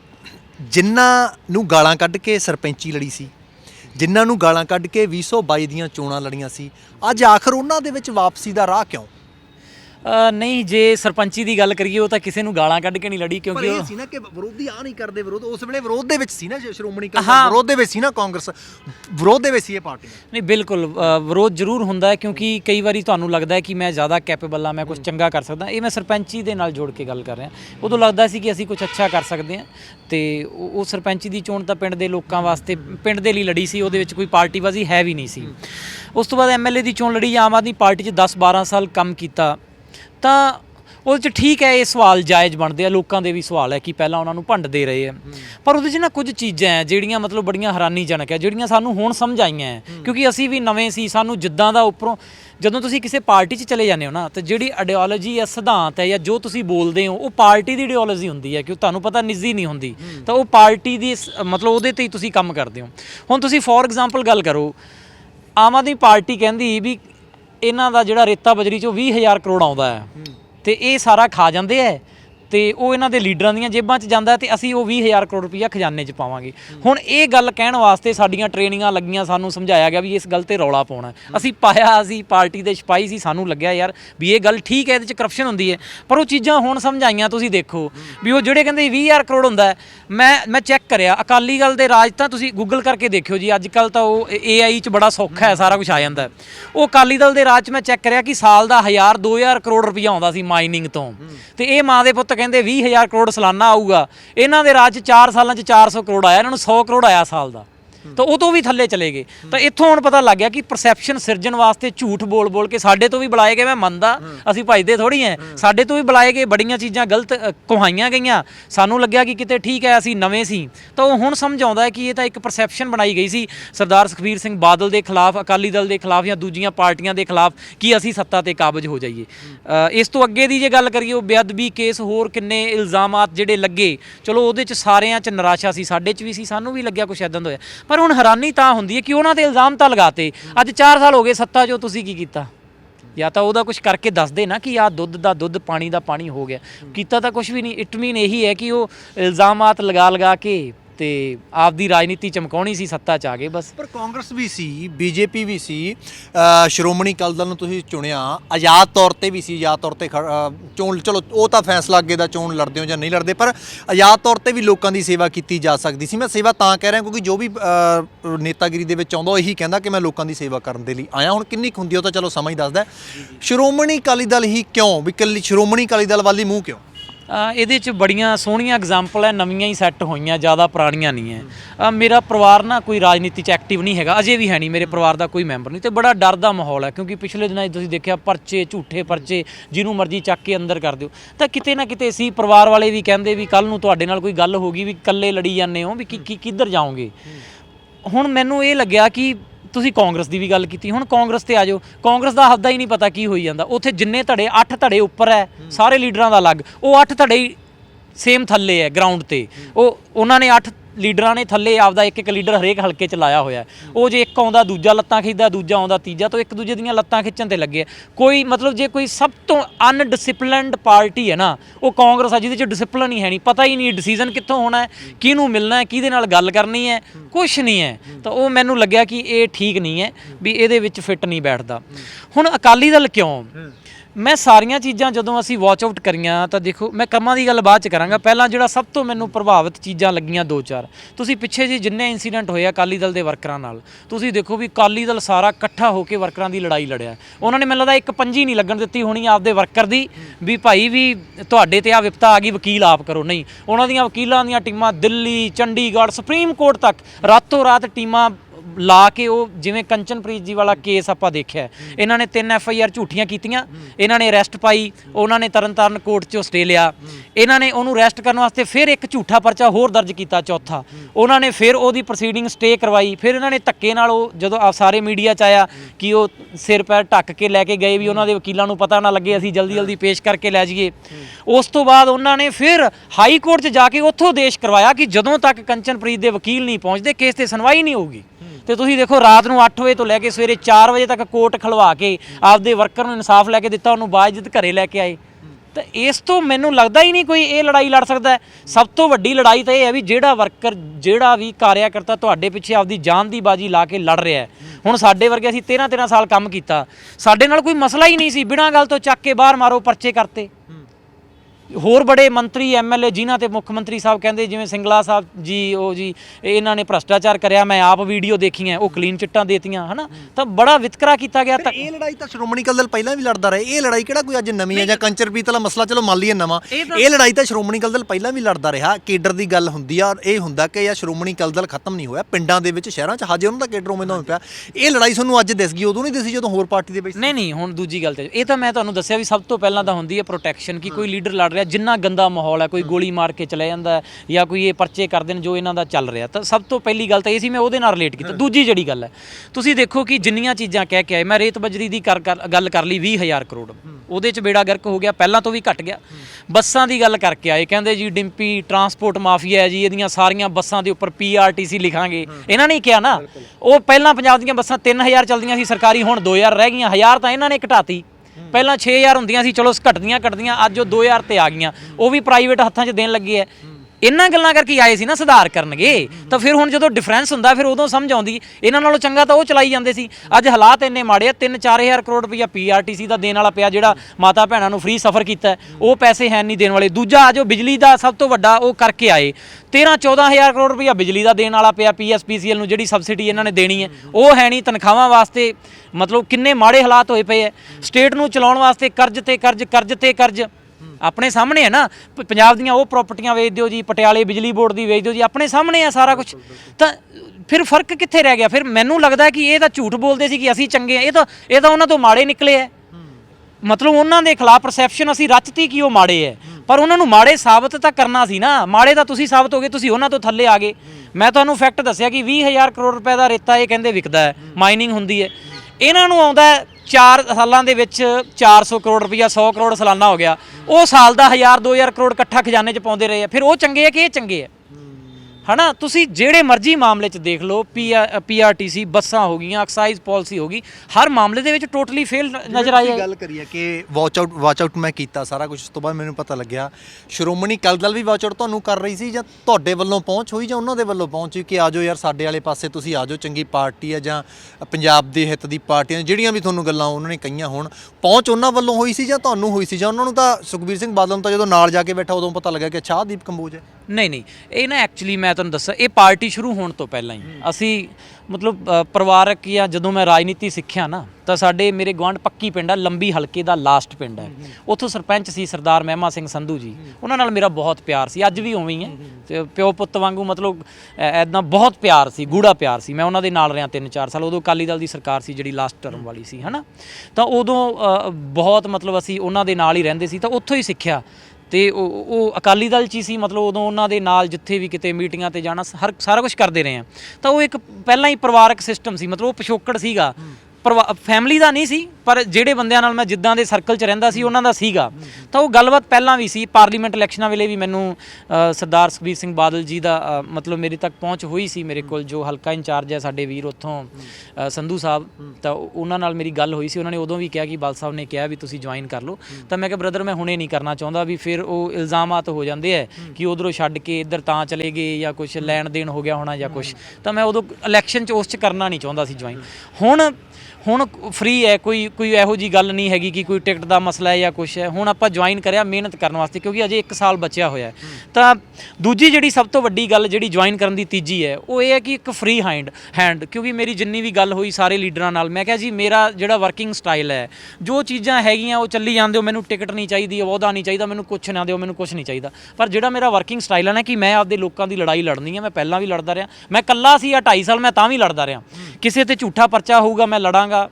ਜਿਨ੍ਹਾਂ ਨੂੰ ਗਾਲਾਂ ਕੱਢ ਕੇ ਸਰਪੰਚੀ ਲੜੀ ਸੀ ਜਿਨ੍ਹਾਂ ਨੂੰ ਗਾਲਾਂ ਕੱਢ ਕੇ 2022 ਦੀਆਂ ਚੋਣਾਂ ਲੜੀਆਂ ਸੀ ਅੱਜ ਆਖਰ ਉਹਨਾਂ ਦੇ ਵਿੱਚ ਵਾਪਸੀ ਦਾ ਰਾਹ ਕਿਉਂ? ਅ, ਨਹੀਂ ਜੇ ਸਰਪੰਚੀ ਦੀ ਗੱਲ ਕਰੀਏ ਉਹ ਤਾਂ ਕਿਸੇ ਨੂੰ ਗਾਲਾਂ ਕੱਢ ਕੇ ਨਹੀਂ ਲੜੀ ਪਰ ਕਿਉਂਕਿ ਇਹ ਉਹ ਸੀ ਨਾ ਕਿ ਵਿਰੋਧੀ ਆ ਨਹੀਂ ਕਰਦੇ ਵਿਰੋਧ ਉਸ ਵੇਲੇ ਵਿਰੋਧ ਦੇ ਵਿੱਚ ਸੀ ਨਾ ਸ਼੍ਰੋਮਣੀ ਹਾਂ। ਵਿਰੋਧ ਦੇ ਵਿੱਚ ਸੀ ਨਾ ਕਾਂਗਰਸ ਵਿਰੋਧ ਦੇ ਵਿੱਚ ਸੀ ਇਹ ਪਾਰਟੀ। ਨਹੀਂ ਬਿਲਕੁਲ ਅ, ਵਿਰੋਧ ਜ਼ਰੂਰ ਹੁੰਦਾ ਹੈ ਕਿਉਂਕਿ ਕਈ ਵਾਰੀ ਤੁਹਾਨੂੰ ਲੱਗਦਾ ਹੈ ਕਿ ਮੈਂ ਜ਼ਿਆਦਾ ਕੈਪੇਬਲ ਆ ਮੈਂ ਕੁਝ ਚੰਗਾ ਕਰ ਸਕਦਾ ਇਹ ਮੈਂ ਸਰਪੰਚੀ ਦੇ ਨਾਲ ਜੋੜ ਕੇ ਗੱਲ ਕਰ ਰਿਹਾ। ਉਦੋਂ ਲੱਗਦਾ ਸੀ ਕਿ ਅਸੀਂ ਕੁਝ ਅੱਛਾ ਕਰ ਸਕਦੇ ਹਾਂ ਤੇ ਉਹ ਉਹ ਸਰਪੰਚੀ ਦੀ ਚੋਣ ਤਾਂ ਪਿੰਡ ਦੇ ਲੋਕਾਂ ਵਾਸਤੇ ਪਿੰਡ ਦੇ ਲਈ ਲੜੀ ਸੀ ਉਹਦੇ ਵਿੱਚ ਕੋਈ ਪਾਰਟੀਬਾਜ਼ੀ ਹੈ ਵੀ ਨਹੀਂ ਸੀ। ਉਸ ਤੋਂ ਬਾਅਦ ਐਮਐਲਏ ਦੀ ਚੋਣ ਲੜੀ ਆਮ ਆਦਮੀ ਪਾਰਟੀ 'ਚ 10 12 ਸਾਲ ਕੰਮ ਕੀਤਾ ਤਾਂ ਉਹਦੇ 'ਚ ਠੀਕ ਹੈ ਇਹ ਸਵਾਲ ਜਾਇਜ਼ ਬਣਦੇ ਆ ਲੋਕਾਂ ਦੇ ਵੀ ਸਵਾਲ ਹੈ ਕਿ ਪਹਿਲਾਂ ਉਹਨਾਂ ਨੂੰ ਭੰਡ ਦੇ ਰਹੇ ਆ। ਪਰ ਉਹਦੇ 'ਚ ਨਾ ਕੁਝ ਚੀਜ਼ਾਂ ਹੈ ਜਿਹੜੀਆਂ ਮਤਲਬ ਬੜੀਆਂ ਹੈਰਾਨੀਜਨਕ ਹੈ ਜਿਹੜੀਆਂ ਸਾਨੂੰ ਹੁਣ ਸਮਝ ਆਈਆਂ ਹੈ। ਕਿਉਂਕਿ ਅਸੀਂ ਵੀ ਨਵੇਂ ਸੀ ਸਾਨੂੰ ਜਿੱਦਾਂ ਦਾ ਉੱਪਰੋਂ ਜਦੋਂ ਤੁਸੀਂ ਕਿਸੇ ਪਾਰਟੀ 'ਚ ਚਲੇ ਜਾਂਦੇ ਹੋ ਨਾ ਤਾਂ ਜਿਹੜੀ ਆਈਡੀਓਲੋਜੀ ਹੈ ਸਿਧਾਂਤ ਹੈ ਜਾਂ ਜੋ ਤੁਸੀਂ ਬੋਲਦੇ ਹੋ ਉਹ ਪਾਰਟੀ ਦੀ ਆਈਡੀਓਲੋਜੀ ਹੁੰਦੀ ਹੈ ਕਿ ਤੁਹਾਨੂੰ ਪਤਾ ਨਿੱਜੀ ਨਹੀਂ ਹੁੰਦੀ। ਤਾਂ ਉਹ ਪਾਰਟੀ ਦੀ ਮਤਲਬ ਉਹਦੇ ਤੇ ਹੀ ਤੁਸੀਂ ਕੰਮ ਕਰਦੇ ਹੋ। ਹੁਣ ਤੁਸੀਂ ਫੋਰ ਐਗਜ਼ਾਮਪਲ ਗੱਲ ਕਰੋ ਆਮ ਆਦਮੀ ਪਾਰਟੀ ਕਹਿੰਦੀ ਵੀ ਇਹਨਾਂ ਦਾ ਜਿਹੜਾ ਰੇਤਾ ਬਜਰੀ ਚੋਂ 20000 ਕਰੋੜ ਆਉਂਦਾ ਹੈ। ਤੇ ਇਹ ਸਾਰਾ ਖਾ ਜਾਂਦੇ ਐ ਤੇ ਉਹ ਇਹਨਾਂ ਦੇ ਲੀਡਰਾਂ ਦੀਆਂ ਜੇਬਾਂ 'ਚ ਜਾਂਦਾ ਹੈ ਤੇ ਅਸੀਂ ਉਹ 20000 ਕਰੋੜ ਰੁਪਈਆ ਖਜ਼ਾਨੇ 'ਚ ਪਾਵਾਂਗੇ। ਹੁਣ ਇਹ ਗੱਲ ਕਹਿਣ ਵਾਸਤੇ ਸਾਡੀਆਂ ਟ੍ਰੇਨਿੰਗਾਂ ਲੱਗੀਆਂ, ਸਾਨੂੰ ਸਮਝਾਇਆ ਗਿਆ ਵੀ ਇਸ ਗੱਲ ਤੇ ਰੌਲਾ ਪਾਉਣਾ ਅਸੀਂ ਪਾਇਆ ਅਸੀਂ ਪਾਰਟੀ ਦੇ ਸਿਪਾਹੀ ਸੀ, ਸਾਨੂੰ ਲੱਗਿਆ ਯਾਰ ਵੀ ਇਹ ਗੱਲ ਠੀਕ ਹੈ, ਇਹਦੇ 'ਚ ਕਰਪਸ਼ਨ ਹੁੰਦੀ ਹੈ। ਪਰ ਉਹ ਚੀਜ਼ਾਂ ਹੁਣ ਸਮਝਾਈਆਂ ਤੁਸੀਂ ਦੇਖੋ ਵੀ ਉਹ ਜਿਹੜੇ ਕਹਿੰਦੇ 20000 ਕਰੋੜ ਹੁੰਦਾ ਮੈਂ ਮੈਂ ਚੈੱਕ ਕਰਿਆ, ਅਕਾਲੀ ਦਲ ਦੇ ਰਾਜ ਤਾਂ ਤੁਸੀਂ ਗੂਗਲ ਕਰਕੇ ਦੇਖਿਓ ਜੀ ਅੱਜ ਕੱਲ ਤਾਂ ਉਹ AI 'ਚ ਬੜਾ ਸੌਖਾ ਹੈ, ਸਾਰਾ ਕੁਝ ਆ ਜਾਂਦਾ ਉਹ ਅਕਾਲੀ ਦਲ ਦੇ ਰਾਜ 'ਚ ਮੈਂ ਚੈੱਕ ਕਰਿਆ ਕਿ ਸਾਲ ਦਾ 1000 2000 ਕਰੋੜ ਰੁਪਇਆ ਆਉਂਦਾ ਸੀ ਮਾਈਨਿੰਗ ਤੋਂ। ਤੇ ਇਹ ਮਾਂ ਦੇ ਪੁੱਤ ਕਹਿੰਦੇ 20000 ਕਰੋੜ ਸਾਲਾਨਾ ਆਊਗਾ। ਇਹਨਾਂ ਦੇ ਰਾਜ 'ਚ 4 ਸਾਲਾਂ 'ਚ 400 ਕਰੋੜ ਆਇਆ, ਇਹਨਾਂ ਨੂੰ 100 ਕਰੋੜ ਆਇਆ ਸਾਲ ਦਾ। ਤਾਂ ਉਹ ਤੋਂ ਵੀ ਥੱਲੇ ਚਲੇ ਗਏ। ਤਾਂ ਇੱਥੋਂ ਹੁਣ ਪਤਾ ਲੱਗ ਗਿਆ ਕਿ ਪਰਸੈਪਸ਼ਨ ਸਿਰਜਣ ਵਾਸਤੇ ਝੂਠ ਬੋਲ ਬੋਲ ਕੇ ਸਾਡੇ ਤੋਂ ਵੀ ਬੁਲਾਏ ਗਏ ਮੈਂ ਮੰਨਦਾ ਅਸੀਂ ਭਜਦੇ ਥੋੜੀ ਐ। ਸਾਡੇ ਤੋਂ ਵੀ ਬੁਲਾਏ ਗਏ ਬੜੀਆਂ ਚੀਜ਼ਾਂ ਗਲਤ ਅ, ਕੁਹਾਈਆਂ ਗਈਆਂ। ਸਾਨੂੰ ਲੱਗਿਆ ਕਿ ਕਿਤੇ ਠੀਕ ਹੈ ਅਸੀਂ ਨਵੇਂ ਸੀ। ਤਾਂ ਉਹ ਹੁਣ ਸਮਝ ਆਉਂਦਾ ਹੈ ਕਿ ਇਹ ਤਾਂ ਇੱਕ ਪਰਸੈਪਸ਼ਨ ਬਣਾਈ ਗਈ ਸੀ। ਸਰਦਾਰ ਸੁਖਬੀਰ ਸਿੰਘ ਬਾਦਲ ਦੇ ਖਿਲਾਫ ਅਕਾਲੀ ਦਲ ਦੇ ਖਿਲਾਫ ਜਾਂ ਦੂਜੀਆਂ ਪਾਰਟੀਆਂ ਦੇ ਖਿਲਾਫ ਕਿ ਅਸੀਂ ਸੱਤਾ ਤੇ ਕਾਬਜ ਹੋ ਜਾਈਏ। ਇਸ ਤੋਂ ਅੱਗੇ ਦੀ ਜੇ ਗੱਲ ਕਰੀਏ ਉਹ ਬੇਅਦਬੀ ਕੇਸ ਹੋਰ ਕਿੰਨੇ ਇਲਜ਼ਾਮਾਤ ਜਿਹੜੇ ਲੱਗੇ। ਚਲੋ ਉਹਦੇ ਚ ਸਾਰਿਆਂ ਚ ਨਿਰਾਸ਼ਾ ਸੀ ਸਾਡੇ ਚ ਵੀ ਸੀ ਸਾਨੂੰ ਵੀ ਲੱਗਿਆ ਕੁਛ ਐਦਾਂ ਦਾ ਹੋਇਆ। ਪਰ ਹੁਣ ਹੈਰਾਨੀ ਤਾਂ ਹੁੰਦੀ ਹੈ ਕਿ ਉਹਨਾਂ ਤੇ ਇਲਜ਼ਾਮ ਤਾਂ ਲਗਾਤੇ। ਅੱਜ 4 ਸਾਲ ਹੋ ਗਏ ਸੱਤਾ 'ਚੋਂ ਤੁਸੀਂ ਕੀ ਕੀਤਾ? ਜਾਂ ਤਾਂ ਉਹਦਾ ਕੁਝ ਕਰਕੇ ਦੱਸ ਦੇ ਨਾ ਕਿ ਆਹ ਦੁੱਧ ਦਾ ਦੁੱਧ ਪਾਣੀ ਦਾ ਪਾਣੀ ਹੋ ਗਿਆ। ਕੀਤਾ ਤਾਂ ਕੁਝ ਵੀ ਨਹੀਂ। ਇਟ ਮੀਨ ਇਹੀ ਹੈ ਕਿ ਉਹ ਇਲਜ਼ਾਮਾਤ ਲਗਾ ਲਗਾ ਕੇ ਤੇ ਆਪਦੀ ਰਾਜਨੀਤੀ ਚਮਕਾਉਣੀ ਸੀ ਸੱਤਾ 'ਚ ਆ ਗਏ ਬਸ। ਪਰ ਕਾਂਗਰਸ ਵੀ ਸੀ ਬੀਜੇਪੀ ਵੀ ਸੀ ਅ, ਸ਼੍ਰੋਮਣੀ ਅਕਾਲੀ ਦਲ ਨੂੰ ਤੁਸੀਂ ਚੁਣਿਆ ਆਜ਼ਾਦ ਤੌਰ ਤੇ ਵੀ ਸੀ ਆਜ਼ਾਦ ਤੌਰ ਤੇ ਖੜ- ਅ, ਚੋਣ ਚਲੋ ਉਹ ਤਾਂ ਫੈਸਲਾ ਅੱਗੇ ਦਾ ਚੋਣ ਲੜਦੇ ਹੋ ਜਾਂ ਨਹੀਂ ਲੜਦੇ ਪਰ ਆਜ਼ਾਦ ਤੌਰ ਤੇ ਵੀ ਲੋਕਾਂ ਦੀ ਸੇਵਾ ਕੀਤੀ ਜਾ ਸਕਦੀ ਸੀ। ਮੈਂ ਸੇਵਾ ਤਾਂ ਕਹਿ ਰਿਹਾ ਕਿਉਂਕਿ ਜੋ ਵੀ ਅ, ਨੇਤਾਗਿਰੀ ਦੇ ਵਿੱਚ ਆਉਂਦਾ ਉਹ ਇਹੀ ਕਹਿੰਦਾ ਕਿ ਮੈਂ ਲੋਕਾਂ ਦੀ ਸੇਵਾ ਕਰਨ ਦੇ ਲਈ ਆਇਆ। ਹੁਣ ਕਿੰਨੀ ਕੁ ਹੁੰਦੀ ਆ ਉਹ ਤਾਂ ਚਲੋ ਸਮਾਂ ਹੀ ਦੱਸਦਾ। ਹੈ। ਸ਼੍ਰੋਮਣੀ ਅਕਾਲੀ ਦਲ ਹੀ ਕਿਉਂ? ਵੀ ਇਕੱਲੀ ਸ਼੍ਰੋਮਣੀ ਅਕਾਲੀ ਦਲ ਵਾਲੀ ਮੂੰਹ ਕਿਉਂ? ਇਹਦੇ 'ਚ ਬੜੀਆਂ ਸੋਹਣੀਆਂ ਐਗਜ਼ਾਮਪਲ ਹੈ ਨਵੀਆਂ ਹੀ ਸੈੱਟ ਹੋਈਆਂ, ਜ਼ਿਆਦਾ ਪੁਰਾਣੀਆਂ ਨਹੀਂ ਹੈ ਮੇਰਾ ਪਰਿਵਾਰ ਨਾ ਕੋਈ ਰਾਜਨੀਤੀ 'ਚ ਐਕਟਿਵ ਨਹੀਂ ਹੈਗਾ, ਅਜੇ ਵੀ ਹੈ ਨਹੀਂ ਮੇਰੇ ਪਰਿਵਾਰ ਦਾ ਕੋਈ ਮੈਂਬਰ ਨਹੀਂ ਤੇ ਬੜਾ ਡਰ ਦਾ ਮਾਹੌਲ ਹੈ ਕਿਉਂਕਿ ਪਿਛਲੇ ਦਿਨਾਂ 'ਚ ਤੁਸੀਂ ਦੇਖਿਆ ਪਰਚੇ, ਝੂਠੇ ਪਰਚੇ ਜਿਹਨੂੰ ਮਰਜ਼ੀ ਚੱਕ ਕੇ ਅੰਦਰ ਕਰ ਦਿਓ। ਤਾਂ ਕਿਤੇ ਨਾ ਕਿਤੇ ਅਸੀਂ ਪਰਿਵਾਰ ਵਾਲੇ ਵੀ ਕਹਿੰਦੇ ਵੀ ਕੱਲ ਨੂੰ ਤੁਹਾਡੇ ਨਾਲ ਕੋਈ ਗੱਲ ਹੋ ਗਈ ਵੀ ਇਕੱਲੇ ਲੜੀ ਜਾਂਦੇ ਹੋ ਵੀ ਕੀ ਕੀ- ਕਿੱਧਰ ਜਾਓਗੇ? ਹੁਣ ਮੈਨੂੰ ਇਹ ਲੱਗਿਆ ਕਿ ਤੁਸੀਂ ਕਾਂਗਰਸ ਦੀ ਵੀ ਗੱਲ ਕੀਤੀ ਹੁਣ ਕਾਂਗਰਸ ਤੇ ਆ ਜਾਓ। ਕਾਂਗਰਸ ਦਾ ਹੱਦਾ ਹੀ ਨਹੀਂ ਪਤਾ ਕੀ ਹੋਈ ਜਾਂਦਾ। ਉੱਥੇ ਜਿੰਨੇ ਧੜੇ 8 ਧੜੇ ਉੱਪਰ ਹੈ ਸਾਰੇ ਲੀਡਰਾਂ ਦਾ ਅਲੱਗ। ਉਹ 8 ਧੜੇ ਸੇਮ ਥੱਲੇ ਹੈ ਗਰਾਊਂਡ ਤੇ। ਉਹ ਉਹਨਾਂ ਨੇ 8 ਲੀਡਰਾਂ ਨੇ ਥੱਲੇ ਆਪਦਾ ਇੱਕ ਇੱਕ ਲੀਡਰ ਹਰੇਕ ਹਲਕੇ ਚ ਲਾਇਆ ਹੋਇਆ ਹੈ। ਉਹ ਜੇ ਇੱਕ ਆਉਂਦਾ, ਦੂਜਾ ਲੱਤਾਂ ਖਿੱਚਦਾ, ਦੂਜਾ ਆਉਂਦਾ, ਤੀਜਾ, ਤੋਂ ਇੱਕ ਦੂਜੇ ਦੀਆਂ ਲੱਤਾਂ ਖਿੱਚਣ ਤੇ ਲੱਗੇ ਹੈ। ਕੋਈ ਮਤਲਬ ਜੇ ਕੋਈ ਸਭ ਤੋਂ ਅਨਡਿਸਪਲਿਨਡ ਪਾਰਟੀ ਹੈ ਨਾ, ਉਹ ਕਾਂਗਰਸ ਆ, ਜਿਹਦੇ ਚ ਡਿਸਪਲਿਨ ਹੀ ਹੈ ਨਹੀਂ ਪਤਾ ਹੀ ਨਹੀਂ ਡਿਸੀਜਨ ਕਿੱਥੋਂ ਹੋਣਾ ਹੈ, ਕਿਹਨੂੰ ਮਿਲਣਾ ਹੈ, ਕਿਹਦੇ ਨਾਲ ਗੱਲ ਕਰਨੀ ਹੈ ਕੁਝ ਨਹੀਂ ਹੈ ਤਾਂ ਉਹ ਮੈਨੂੰ ਲੱਗਿਆ ਕਿ ਇਹ ਠੀਕ ਨਹੀਂ ਹੈ, ਵੀ ਇਹਦੇ ਵਿੱਚ ਫਿੱਟ ਨਹੀਂ ਬੈਠਦਾ ਹੁਣ ਅਕਾਲੀ ਦਲ ਕਿਉਂ ਮੈਂ ਸਾਰੀਆਂ ਚੀਜ਼ਾਂ ਜਦੋਂ ਅਸੀਂ ਵਾਚ ਆਊਟ ਕਰੀਆਂ ਤਾਂ ਦੇਖੋ, ਮੈਂ ਕੰਮਾਂ ਦੀ ਗੱਲ ਬਾਅਦ ਚ ਕਰਾਂਗਾ। ਪਹਿਲਾਂ ਜਿਹੜਾ ਸਭ ਤੋਂ ਮੈਨੂੰ ਪ੍ਰਭਾਵਿਤ ਚੀਜ਼ਾਂ ਲੱਗੀਆਂ ਦੋ ਚਾਰ। ਤੁਸੀਂ ਪਿੱਛੇ ਜੀ ਜਿੰਨੇ ਇਨਸੀਡੈਂਟ ਹੋਏ ਆ ਅਕਾਲੀ ਦਲ ਦੇ ਵਰਕਰਾਂ ਨਾਲ, ਤੁਸੀਂ ਦੇਖੋ ਵੀ ਅਕਾਲੀ ਦਲ ਸਾਰਾ ਇਕੱਠਾ ਹੋ ਕੇ ਵਰਕਰਾਂ ਦੀ ਲੜਾਈ ਲੜਿਆ। ਉਹਨਾਂ ਨੇ ਮੈਨੂੰ ਲੱਗਦਾ ਇੱਕ ਪੰਜੀ ਨਹੀਂ ਲੱਗਣ ਦਿੱਤੀ ਹੋਣੀ ਆਪਦੇ ਵਰਕਰ ਦੀ, ਵੀ ਭਾਈ ਵੀ ਤੁਹਾਡੇ ਤੇ ਆ ਵਿਪਤਾ ਆ ਗਈ, ਵਕੀਲ ਆਪ ਕਰੋ। ਨਹੀਂ, ਉਹਨਾਂ ਦੀਆਂ ਵਕੀਲਾਂ ਦੀਆਂ ਟੀਮਾਂ ਦਿੱਲੀ, ਚੰਡੀਗੜ੍ਹ, ਸੁਪਰੀਮ ਕੋਰਟ ਤੱਕ ਰਾਤੋਂ ਰਾਤ ਟੀਮਾਂ ਲਾ ਕੇ ਉਹ ਜਿਵੇਂ ਕੰਚਨਪ੍ਰੀਤ ਜੀ ਵਾਲਾ ਕੇਸ ਆਪਾਂ ਦੇਖਿਆ। ਇਹਨਾਂ ਨੇ ਤਿੰਨ ਐਫ ਆਈ ਆਰ ਝੂਠੀਆਂ ਕੀਤੀਆਂ ਇਹਨਾਂ ਨੇ ਅਰੈਸਟ ਪਾਈ ਉਹਨਾਂ ਨੇ ਤਰਨਤਾਰਨ ਕੋਰਟ 'ਚੋਂ ਸਟੇ ਲਿਆ। ਇਹਨਾਂ ਨੇ ਉਹਨੂੰ ਅਰੈਸਟ ਕਰਨ ਵਾਸਤੇ ਫਿਰ ਇੱਕ ਝੂਠਾ ਪਰਚਾ ਹੋਰ ਦਰਜ ਕੀਤਾ ਚੌਥਾ। ਉਹਨਾਂ ਨੇ ਫਿਰ ਉਹਦੀ ਪ੍ਰੋਸੀਡਿੰਗ ਸਟੇ ਕਰਵਾਈ ਫਿਰ ਇਹਨਾਂ ਨੇ ਧੱਕੇ ਨਾਲ ਉਹ ਜਦੋਂ ਆ ਸਾਰੇ ਮੀਡੀਆ 'ਚ ਆਇਆ ਕਿ ਉਹ ਸਿਰ ਪੈਰ ਢੱਕ ਕੇ ਲੈ ਕੇ ਗਏ ਵੀ ਉਹਨਾਂ ਦੇ ਵਕੀਲਾਂ ਨੂੰ ਪਤਾ ਨਾ ਲੱਗੇ ਅਸੀਂ ਜਲਦੀ ਜਲਦੀ ਪੇਸ਼ ਕਰਕੇ ਲੈ ਜਾਈਏ। ਉਸ ਤੋਂ ਬਾਅਦ ਉਹਨਾਂ ਨੇ ਫਿਰ ਹਾਈ ਕੋਰਟ 'ਚ ਜਾ ਕੇ ਉੱਥੋਂ ਦੇਸ਼ ਕਰਵਾਇਆ ਕਿ ਜਦੋਂ ਤੱਕ ਕੰਚਨਪ੍ਰੀਤ ਦੇ ਵਕੀਲ ਨਹੀਂ ਪਹੁੰਚਦੇ ਕੇਸ ਤੇ ਸੁਣਵਾਈ ਨਹੀਂ ਹੋਊਗੀ। ਤੇ ਤੁਸੀਂ ਦੇਖੋ ਰਾਤ ਨੂੰ 8 ਵਜੇ ਤੋਂ ਲੈ ਕੇ ਸਵੇਰੇ 4 ਵਜੇ ਤੱਕ ਕੋਰਟ ਖਲਵਾ ਕੇ ਆਪਦੇ ਵਰਕਰ ਨੂੰ ਇਨਸਾਫ ਲੈ ਕੇ ਦਿੱਤਾ, ਉਹਨੂੰ ਬਾਇਜ਼ਤ ਘਰੇ ਲੈ ਕੇ ਆਏ। ਤਾਂ ਇਸ ਤੋਂ ਮੈਨੂੰ ਲੱਗਦਾ ਹੀ ਨਹੀਂ ਕੋਈ ਇਹ ਲੜਾਈ ਲੜ ਸਕਦਾ ਸਭ ਤੋਂ ਵੱਡੀ ਲੜਾਈ ਤਾਂ ਇਹ ਹੈ ਵੀ ਜਿਹੜਾ ਵਰਕਰ, ਜਿਹੜਾ ਵੀ ਕਾਰਿਆਕਰਤਾ ਤੁਹਾਡੇ ਪਿੱਛੇ ਆਪਦੀ ਜਾਨ ਦੀ ਬਾਜੀ ਲਾ ਕੇ ਲੜ ਰਿਹਾ ਹੈ। ਹੁਣ ਸਾਡੇ ਵਰਗੇ ਅਸੀਂ 13 13 ਸਾਲ ਕੰਮ ਕੀਤਾ। ਸਾਡੇ ਨਾਲ ਕੋਈ ਮਸਲਾ ਹੀ ਨਹੀਂ ਸੀ। ਬਿਨਾਂ ਗੱਲ ਤੋਂ ਚੱਕ ਕੇ ਬਾਹਰ ਮਾਰੋ, ਪਰਚੇ ਕਰਤੇ। ਹੋਰ ਬੜੇ ਮੰਤਰੀ ਐਮਐਲਏ ਜਿਨ੍ਹਾਂ ਤੇ ਮੁੱਖ ਮੰਤਰੀ ਸਾਹਿਬ ਕਹਿੰਦੇ ਜਿਵੇਂ ਸਿੰਗਲਾ ਸਾਹਿਬ ਜੀ ਉਹ ਜੀ ਇਹਨਾਂ ਨੇ ਭ੍ਰਸ਼ਟਾਚਾਰ ਕਰਿਆ ਮੈਂ ਆਪ ਵੀਡੀਓ ਦੇਖੀਆਂ ਉਹ ਕਲੀਨ ਚਿੱਟਾਂ ਦੇਤੀਆਂ ਹਨਾ? ਤਾਂ ਬੜਾ ਵਿਤਕਰਾ ਕੀਤਾ ਗਿਆ ਤਾਂ ਇਹ ਲੜਾਈ ਤਾਂ ਸ਼੍ਰੋਮਣੀ ਅਕਾਲੀ ਦਲ ਪਹਿਲਾਂ ਵੀ ਲੜਦਾ ਰਿਹਾ ਇਹ ਲੜਾਈ ਕਿਹੜਾ ਕੋਈ ਅੱਜ ਨਵੀਂ ਹੈ ਜਾਂ ਕੰਚਰਪ੍ਰੀਤ ਵਾਲਾ ਮਸਲਾ ਚਲੋ ਮੰਨ ਲਈਏ ਨਵਾਂ। ਇਹ ਲੜਾਈ ਤਾਂ ਸ਼੍ਰੋਮਣੀ ਅਕਾਲੀ ਦਲ ਪਹਿਲਾਂ ਵੀ ਲੜਦਾ ਰਿਹਾ ਕੇਡਰ ਦੀ ਗੱਲ ਹੁੰਦੀ ਆ ਔਰ ਇਹ ਹੁੰਦਾ ਕਿ ਯਾ ਸ਼੍ਰੋਮਣੀ ਅਕਾਲੀ ਦਲ ਖਤਮ ਨਹੀਂ ਹੋਇਆ ਪਿੰਡਾਂ ਦੇ ਵਿੱਚ ਸ਼ਹਿਰਾਂ 'ਚ ਹਜੇ ਉਹਨਾਂ ਦਾ ਕੇਡਰ ਉਵੇਂ ਦਾ ਹੋਇਆ ਪਿਆ। ਇਹ ਲੜਾਈ ਤੁਹਾਨੂੰ ਅੱਜ ਦਿਸ ਗਈ ਉਦੋਂ ਨਹੀਂ ਦਿਸੀ ਜਦੋਂ ਹੋਰ ਪਾਰਟੀ ਦੇ ਵਿੱਚ। ਨਹੀਂ ਨਹੀਂ ਹੁਣ ਦੂਜੀ ਗੱਲ ਤੇ ਇਹ ਤਾਂ ਮੈਂ ਤੁਹਾਨੂੰ ਦੱਸਿਆ ਵੀ ਸਭ ਤੋਂ ਪਹਿਲਾਂ ਤਾਂ ਹੁੰਦੀ ਹੈ ਪ੍ਰੋਟੈਕਸ਼ਨ ਕਿ ਕੋਈ ਲੀਡਰ ਲੜ ਰਿਹਾ ਜਿੰਨਾ ਗੰਦਾ ਮਾਹੌਲ ਹੈ ਕੋਈ ਗੋਲੀ ਮਾਰ ਕੇ ਚਲਾ ਜਾਂਦਾ ਜਾਂ ਕੋਈ ਇਹ ਪਰਚੇ ਕਰਦੇ ਨੇ ਜੋ ਇਹਨਾਂ ਦਾ ਚੱਲ ਰਿਹਾ। ਤਾਂ ਸਭ ਤੋਂ ਪਹਿਲੀ ਗੱਲ ਤਾਂ ਇਹ ਸੀ ਮੈਂ ਉਹਦੇ ਨਾਲ ਰਿਲੇਟ ਕੀਤਾ। ਦੂਜੀ ਜਿਹੜੀ ਗੱਲ ਹੈ ਤੁਸੀਂ ਦੇਖੋ ਕਿ ਜਿੰਨੀਆਂ ਚੀਜ਼ਾਂ ਕਹਿ ਕੇ ਆਏ ਮੈਂ ਰੇਤ ਬਜਰੀ ਦੀ ਕਰ ਕਰ- ਗੱਲ ਕਰ ਲਈ 20000 ਕਰੋੜ। ਉਹਦੇ ਚ ਬੇੜਾ ਗਰਕ ਹੋ ਗਿਆ ਪਹਿਲਾਂ ਤੋਂ ਵੀ ਘਟ ਗਿਆ। ਬੱਸਾਂ ਦੀ ਗੱਲ ਕਰਕੇ ਆਏ ਕਹਿੰਦੇ ਜੀ ਡਿੰਪੀ ਟਰਾਂਸਪੋਰਟ ਮਾਫੀਆ ਹੈ ਜੀ ਇਹਦੀਆਂ ਸਾਰੀਆਂ ਬੱਸਾਂ ਦੇ ਉੱਪਰ ਪੀਆਰਟੀਸੀ ਲਿਖਾਂਗੇ। ਇਹਨਾਂ ਨੇ ਹੀ ਕਿਹਾ ਨਾ ਉਹ ਪਹਿਲਾਂ ਪੰਜਾਬ ਦੀਆਂ ਬੱਸਾਂ 3000 ਚੱਲਦੀਆਂ ਸੀ ਸਰਕਾਰੀ ਹੁਣ 2000 ਰਹਿ ਗਈਆਂ 1000 ਤਾਂ ਇਹਨਾਂ ਨੇ ਘਟਾਤੀ। ਪਹਿਲਾਂ 6000 ਹੁੰਦੀਆਂ ਸੀ, ਚਲੋ ਘਟਦੀਆਂ ਘਟਦੀਆਂ ਅੱਜ ਉਹ 2000 ਤੇ ਆ ਗਈਆਂ। ਉਹ ਵੀ ਪ੍ਰਾਈਵੇਟ ਹੱਥਾਂ 'ਚ ਦੇਣ ਲੱਗੇ ਐ ਇਹਨਾਂ ਗੱਲਾਂ ਕਰਕੇ ਆਏ ਸੀ ਨਾ ਸੁਧਾਰ ਕਰਨਗੇ। ਤਾਂ ਫਿਰ ਹੁਣ ਜਦੋਂ ਡਿਫਰੈਂਸ ਹੁੰਦਾ, ਫਿਰ ਉਦੋਂ ਸਮਝ ਆਉਂਦੀ। ਇਹਨਾਂ ਨਾਲੋਂ ਚੰਗਾ ਤਾਂ ਉਹ ਚਲਾਈ ਜਾਂਦੇ ਸੀ। ਅੱਜ ਹਾਲਾਤ ਇੰਨੇ ਮਾੜੇ ਆ 3-4000 ਕਰੋੜ ਰੁਪਈਆ ਪੀਆਰਟੀਸੀ ਦਾ ਦੇਣ ਵਾਲਾ ਪਿਆ, ਜਿਹੜਾ ਮਾਤਾ ਭੈਣਾਂ ਨੂੰ ਫ੍ਰੀ ਸਫ਼ਰ ਕੀਤਾ। ਉਹ ਪੈਸੇ ਹੈ ਨਹੀਂ ਦੇਣ ਵਾਲੇ। ਦੂਜਾ ਆ ਜੋ ਬਿਜਲੀ ਦਾ ਸਭ ਤੋਂ ਵੱਡਾ ਉਹ ਕਰਕੇ ਆਏ। 13-14000 ਕਰੋੜ ਰੁਪਇਆ ਬਿਜਲੀ ਦਾ ਦੇਣ ਵਾਲਾ ਪਿਆ ਪੀਐਸਪੀਸੀਐਲ ਨੂੰ ਜਿਹੜੀ ਸਬਸਿਡੀ ਇਹਨਾਂ ਨੇ ਦੇਣੀ ਹੈ। ਉਹ ਹੈ ਨਹੀਂ ਤਨਖਾਹਾਂ ਵਾਸਤੇ। ਮਤਲਬ ਕਿੰਨੇ ਮਾੜੇ ਹਾਲਾਤ ਹੋਏ ਪਏ ਐ ਸਟੇਟ ਨੂੰ ਚਲਾਉਣ ਵਾਸਤੇ ਕਰਜ਼ ਤੇ ਕਰਜ਼ ਕਰਜ਼ ਤੇ ਕਰਜ਼। ਆਪਣੇ ਸਾਹਮਣੇ ਹੈ ਨਾ, ਪ- ਪੰਜਾਬ ਦੀਆਂ ਉਹ ਪ੍ਰਾਪਰਟੀਆਂ ਵੇਚ ਦਿਓ ਜੀ, ਪਟਿਆਲੇ ਬਿਜਲੀ ਬੋਰਡ ਦੀ ਵੇਚ ਦਿਓ ਜੀ, ਆਪਣੇ ਸਾਹਮਣੇ ਆ ਸਾਰਾ ਕੁਝ ਤਾਂ ਫਿਰ ਫ਼ਰਕ ਕਿੱਥੇ ਰਹਿ ਗਿਆ? ਫਿਰ ਮੈਨੂੰ ਲੱਗਦਾ ਕਿ ਇਹ ਤਾਂ ਝੂਠ ਬੋਲਦੇ ਸੀ ਕਿ ਅਸੀਂ ਚੰਗੇ ਆ। ਇਹ ਤਾਂ ਇਹ ਤਾਂ ਉਹਨਾਂ ਤੋਂ ਮਾੜੇ ਨਿਕਲੇ ਐ। ਮਤਲਬ ਉਹਨਾਂ ਦੇ ਖਿਲਾਫ ਪਰਸੈਪਸ਼ਨ ਅਸੀਂ ਰਚਤੀ ਕਿ ਉਹ ਮਾੜੇ ਐ। ਪਰ ਉਹਨਾਂ ਨੂੰ ਮਾੜੇ ਸਾਬਤ ਤਾਂ ਕਰਨਾ ਸੀ ਨਾ। ਮਾੜੇ ਤਾਂ ਤੁਸੀਂ ਸਾਬਤ ਹੋ ਗਏ, ਤੁਸੀਂ ਉਹਨਾਂ ਤੋਂ ਥੱਲੇ ਆ ਗਏ। ਮੈਂ ਤੁਹਾਨੂੰ ਫੈਕਟ ਦੱਸਿਆ ਕਿ 20000 ਕਰੋੜ ਰੁਪਏ ਦਾ ਰੇਤਾ ਇਹ ਕਹਿੰਦੇ ਵਿਕਦਾ ਹੈ ਮਾਈਨਿੰਗ ਹੁੰਦੀ ਹੈ ਇਹਨਾਂ ਨੂੰ ਆਉਂਦਾ 4 ਸਾਲਾਂ ਦੇ ਵਿੱਚ 400 ਕਰੋੜ ਰੁਪਈਆ 100 ਕਰੋੜ ਸਾਲਾਨਾ ਹੋ ਗਿਆ। ਉਹ ਸਾਲ ਦਾ 1000 2000 ਕਰੋੜ ਇਕੱਠਾ ਖਜ਼ਾਨੇ 'ਚ ਪਾਉਂਦੇ ਰਹੇ ਆ। ਫਿਰ ਉਹ ਚੰਗੇ ਆ ਕਿ ਇਹ ਚੰਗੇ ਆ? ਹਨਾ? ਤੁਸੀਂ ਜਿਹੜੇ ਮਰਜ਼ੀ ਮਾਮਲੇ 'ਚ ਦੇਖ ਲਓ ਪੀਆਰਟੀਸੀ ਬੱਸਾਂ ਹੋ ਗਈਆਂ ਐਕਸਾਈਜ਼ ਪਾਲਿਸੀ ਹੋ ਗਈ ਹਰ ਮਾਮਲੇ ਦੇ ਵਿੱਚ ਟੋਟਲੀ ਫੇਲ ਨਜ਼ਰ ਆਈ ਗੱਲ ਕਰੀਏ ਕਿ ਵਾਚ ਆਊਟ ਵਾਚ ਆਊਟ ਮੈਂ ਕੀਤਾ ਸਾਰਾ ਕੁਝ ਉਸ ਤੋਂ ਬਾਅਦ ਮੈਨੂੰ ਪਤਾ ਲੱਗਿਆ ਸ਼੍ਰੋਮਣੀ ਅਕਾਲੀ ਦਲ ਵੀ ਵਾਚ ਆਊਟ ਤੁਹਾਨੂੰ ਕਰ ਰਹੀ ਸੀ ਜਾਂ ਤੁਹਾਡੇ ਵੱਲੋਂ ਪਹੁੰਚ ਹੋਈ ਜਾਂ ਉਹਨਾਂ ਦੇ ਵੱਲੋਂ ਪਹੁੰਚ ਹੋਈ ਕਿ ਆਜੋ ਯਾਰ ਸਾਡੇ ਵਾਲੇ ਪਾਸੇ ਤੁਸੀਂ ਆਜੋ ਚੰਗੀ ਪਾਰਟੀ ਹੈ ਜਾਂ ਪੰਜਾਬ ਦੇ ਹਿੱਤ ਦੀ ਪਾਰਟੀਆਂ ਜਿਹੜੀਆਂ ਵੀ ਤੁਹਾਨੂੰ ਗੱਲਾਂ ਉਹਨਾਂ ਨੇ ਕਹੀਆਂ ਹੋਣ ਪਹੁੰਚ ਉਹਨਾਂ ਵੱਲੋਂ ਹੋਈ ਸੀ ਜਾਂ ਤੁਹਾਨੂੰ ਹੋਈ ਸੀ ਜਾਂ ਉਹਨਾਂ ਨੂੰ ਤਾਂ ਸੁਖਬੀਰ ਸਿੰਘ ਬਾਦਲ ਨੂੰ ਤਾਂ ਜਦੋਂ ਨਾਲ ਜਾ ਕੇ ਬੈਠਾ ਉਦੋਂ ਪਤਾ ਲੱਗਿਆ ਕਿ ਅੱਛਾ ਦੀਪ ਕੰਬੋਜ ਹੈ। ਨਹੀਂ ਨਹੀਂ ਇਹ ਨਾ ਐਕਚੁਅਲੀ ਮੈਂ ਤੁਹਾਨੂੰ ਦੱਸਾਂ ਇਹ ਪਾਰਟੀ ਸ਼ੁਰੂ ਹੋਣ ਤੋਂ ਪਹਿਲਾਂ ਹੀ। ਅਸੀਂ ਮਤਲਬ ਅ, ਪਰਿਵਾਰਕ ਜਾਂ ਜਦੋਂ ਮੈਂ ਰਾਜਨੀਤੀ ਸਿੱਖਿਆ ਨਾ ਤਾਂ ਸਾਡੇ ਮੇਰੇ ਗਵਾਂਢ ਪੱਕੀ ਪਿੰਡ ਆ ਲੰਬੀ ਹਲਕੇ ਦਾ ਲਾਸਟ ਪਿੰਡ ਹੈ। ਉੱਥੋਂ ਸਰਪੰਚ ਸੀ ਸਰਦਾਰ ਮਹਿਮਾ ਸਿੰਘ ਸੰਧੂ ਜੀ। ਉਹਨਾਂ ਨਾਲ ਮੇਰਾ ਬਹੁਤ ਪਿਆਰ ਸੀ। ਅੱਜ ਵੀ ਉਵੇਂ ਹੀ ਹੈ। ਤੇ ਪਿਓ ਪੁੱਤ ਵਾਂਗੂ ਮਤਲਬ ਐਦਾਂ ਬਹੁਤ ਪਿਆਰ ਸੀ ਗੂੜਾ ਪਿਆਰ ਸੀ। ਮੈਂ ਉਹਨਾਂ ਦੇ ਨਾਲ ਰਿਹਾ 3-4 ਸਾਲ। ਉਦੋਂ ਅਕਾਲੀ ਦਲ ਦੀ ਸਰਕਾਰ ਸੀ ਜਿਹੜੀ ਲਾਸਟ ਟਰਮ ਵਾਲੀ ਸੀ ਹਨਾ? ਤਾਂ ਉਦੋਂ ਅ, ਬਹੁਤ ਮਤਲਬ ਅਸੀਂ ਉਹਨਾਂ ਦੇ ਨਾਲ ਹੀ ਰਹਿੰਦੇ ਸੀ। ਤਾਂ ਉੱਥੋਂ ਹੀ ਸਿੱਖਿਆ। ਤੇ ਉਹ ਉਹ ਅਕਾਲੀ ਦਲ ਚ ਹੀ ਸੀ, ਮਤਲਬ ਉਦੋਂ ਉਹਨਾਂ ਦੇ ਨਾਲ ਜਿੱਥੇ ਵੀ ਕਿਤੇ ਮੀਟਿੰਗਾਂ ਤੇ ਜਾਣਾ, ਹਰ, ਸਾਰਾ ਕੁਝ ਕਰਦੇ ਰਹੇ ਆ। ਤਾਂ ਉਹ ਇੱਕ ਪਹਿਲਾਂ ਹੀ ਪਰਿਵਾਰਕ ਸਿਸਟਮ ਸੀ, ਮਤਲਬ ਉਹ ਪਿਛੋਕੜ ਸੀਗਾ। ਫੈਮਿਲੀ ਦਾ ਨਹੀਂ ਸੀ, ਪਰ ਜਿਹੜੇ ਬੰਦਿਆਂ ਨਾਲ ਮੈਂ ਜਿੱਦਾਂ ਦੇ ਸਰਕਲ 'ਚ ਰਹਿੰਦਾ ਸੀ, ਉਹਨਾਂ ਦਾ ਸੀਗਾ। ਤਾਂ ਉਹ ਗੱਲਬਾਤ ਪਹਿਲਾਂ ਵੀ ਸੀ ਪਾਰਲੀਮੈਂਟ ਇਲੈਕਸ਼ਨਾਂ ਵੇਲੇ ਵੀ ਮੈਨੂੰ ਸਰਦਾਰ ਸੁਖਬੀਰ ਸਿੰਘ ਬਾਦਲ ਜੀ ਦਾ ਮਤਲਬ ਮੇਰੇ ਤੱਕ ਪਹੁੰਚ ਹੋਈ ਸੀ ਮੇਰੇ ਕੋਲ, ਜੋ ਹਲਕਾ ਇੰਚਾਰਜ ਹੈ ਸਾਡੇ ਵੀਰ ਉੱਥੋਂ ਸੰਧੂ ਸਾਹਿਬ। ਤਾਂ ਉਹਨਾਂ ਨਾਲ ਮੇਰੀ ਗੱਲ ਹੋਈ ਸੀ, ਉਹਨਾਂ ਨੇ ਉਦੋਂ ਵੀ ਕਿਹਾ ਕਿ ਬਾਲ ਸਾਹਿਬ ਨੇ ਕਿਹਾ ਵੀ ਤੁਸੀਂ ਜੁਆਇਨ ਕਰ ਲਓ। ਤਾਂ ਮੈਂ ਕਿਹਾ ਬ੍ਰਦਰ ਮੈਂ ਹੁਣੇ ਨਹੀਂ ਕਰਨਾ ਚਾਹੁੰਦਾ। ਵੀ ਫਿਰ ਉਹ ਇਲਜ਼ਾਮਾਤ ਹੋ ਜਾਂਦੇ ਐ ਕਿ ਉਧਰੋਂ ਛੱਡ ਕੇ ਇੱਧਰ ਤਾਂ ਚਲੇ ਗਏ ਜਾਂ ਕੁਝ ਲੈਣ ਦੇਣ ਹੋ ਗਿਆ ਹੋਣਾ ਜਾਂ ਕੁਝ ਤਾਂ ਮੈਂ ਉਦੋਂ ਇਲੈਕਸ਼ਨ 'ਚ ਉਸ 'ਚ ਕਰਨਾ ਨਹੀਂ ਚਾਹੁੰਦਾ ਸੀ ਜੁਆਇਨ ਹੁਣ ਹੁਣ ਫ੍ਰੀ ਹੈ ਕੋਈ ਕੋਈ ਇਹੋ ਜੀ ਗੱਲ ਨਹੀਂ ਹੈਗੀ ਕਿ ਕੋਈ ਟਿਕਟ ਦਾ ਮਸਲਾ ਹੈ ਜਾਂ ਕੁਝ ਹੈ। ਹੁਣ ਆਪਾਂ ਜੁਆਇਨ ਕਰਿਆ ਮਿਹਨਤ ਕਰਨ ਵਾਸਤੇ ਕਿਉਂਕਿ ਅਜੇ 1 ਸਾਲ ਬਚਿਆ ਹੋਇਆ ਤਾਂ ਦੂਜੀ ਜਿਹੜੀ ਸਭ ਤੋਂ ਵੱਡੀ ਗੱਲ ਜਿਹੜੀ ਜੁਆਇਨ ਕਰਨ ਦੀ ਤੀਜੀ ਹੈ ਉਹ ਇਹ ਹੈ ਕਿ ਇੱਕ ਫ੍ਰੀ ਹੈਂਡ ਹੈਂਡ ਕਿਉਂਕਿ ਮੇਰੀ ਜਿੰਨੀ ਵੀ ਗੱਲ ਹੋਈ ਸਾਰੇ ਲੀਡਰਾਂ ਨਾਲ ਮੈਂ ਕਿਹਾ ਜੀ ਮੇਰਾ ਜਿਹੜਾ ਵਰਕਿੰਗ ਸਟਾਈਲ ਹੈ ਜੋ ਚੀਜ਼ਾਂ ਹੈਗੀਆਂ ਉਹ ਚੱਲੀ ਜਾਂਦੇ ਹੋ ਮੈਨੂੰ ਟਿਕਟ ਨਹੀਂ ਚਾਹੀਦੀ ਅਹੁਦਾ ਨਹੀਂ ਚਾਹੀਦਾ ਮੈਨੂੰ ਕੁਝ ਨਾ ਦਿਓ ਮੈਨੂੰ ਕੁਝ ਨਹੀਂ ਚਾਹੀਦਾ। ਪਰ ਜਿਹੜਾ ਮੇਰਾ ਵਰਕਿੰਗ ਸਟਾਈਲ ਹੈ ਨਾ ਕਿ ਮੈਂ ਆਪਦੇ ਲੋਕਾਂ ਦੀ ਲੜਾਈ ਲੜਨੀ ਹੈ ਮੈਂ ਪਹਿਲਾਂ ਵੀ ਲੜਦਾ ਰਿਹਾ। ਮੈਂ ਇਕੱਲਾ ਸੀ ਆ 2.5 ਸਾਲ ਮੈਂ ਤਾਂ ਵੀ ਲੜਦਾ ਰਿਹਾ। ਕਿਸੇ ਤੇ ਝੂਠਾ ਪਰਚਾ ਹੋਊਗਾ ਮੈਂ ਲੜਾਂਗਾ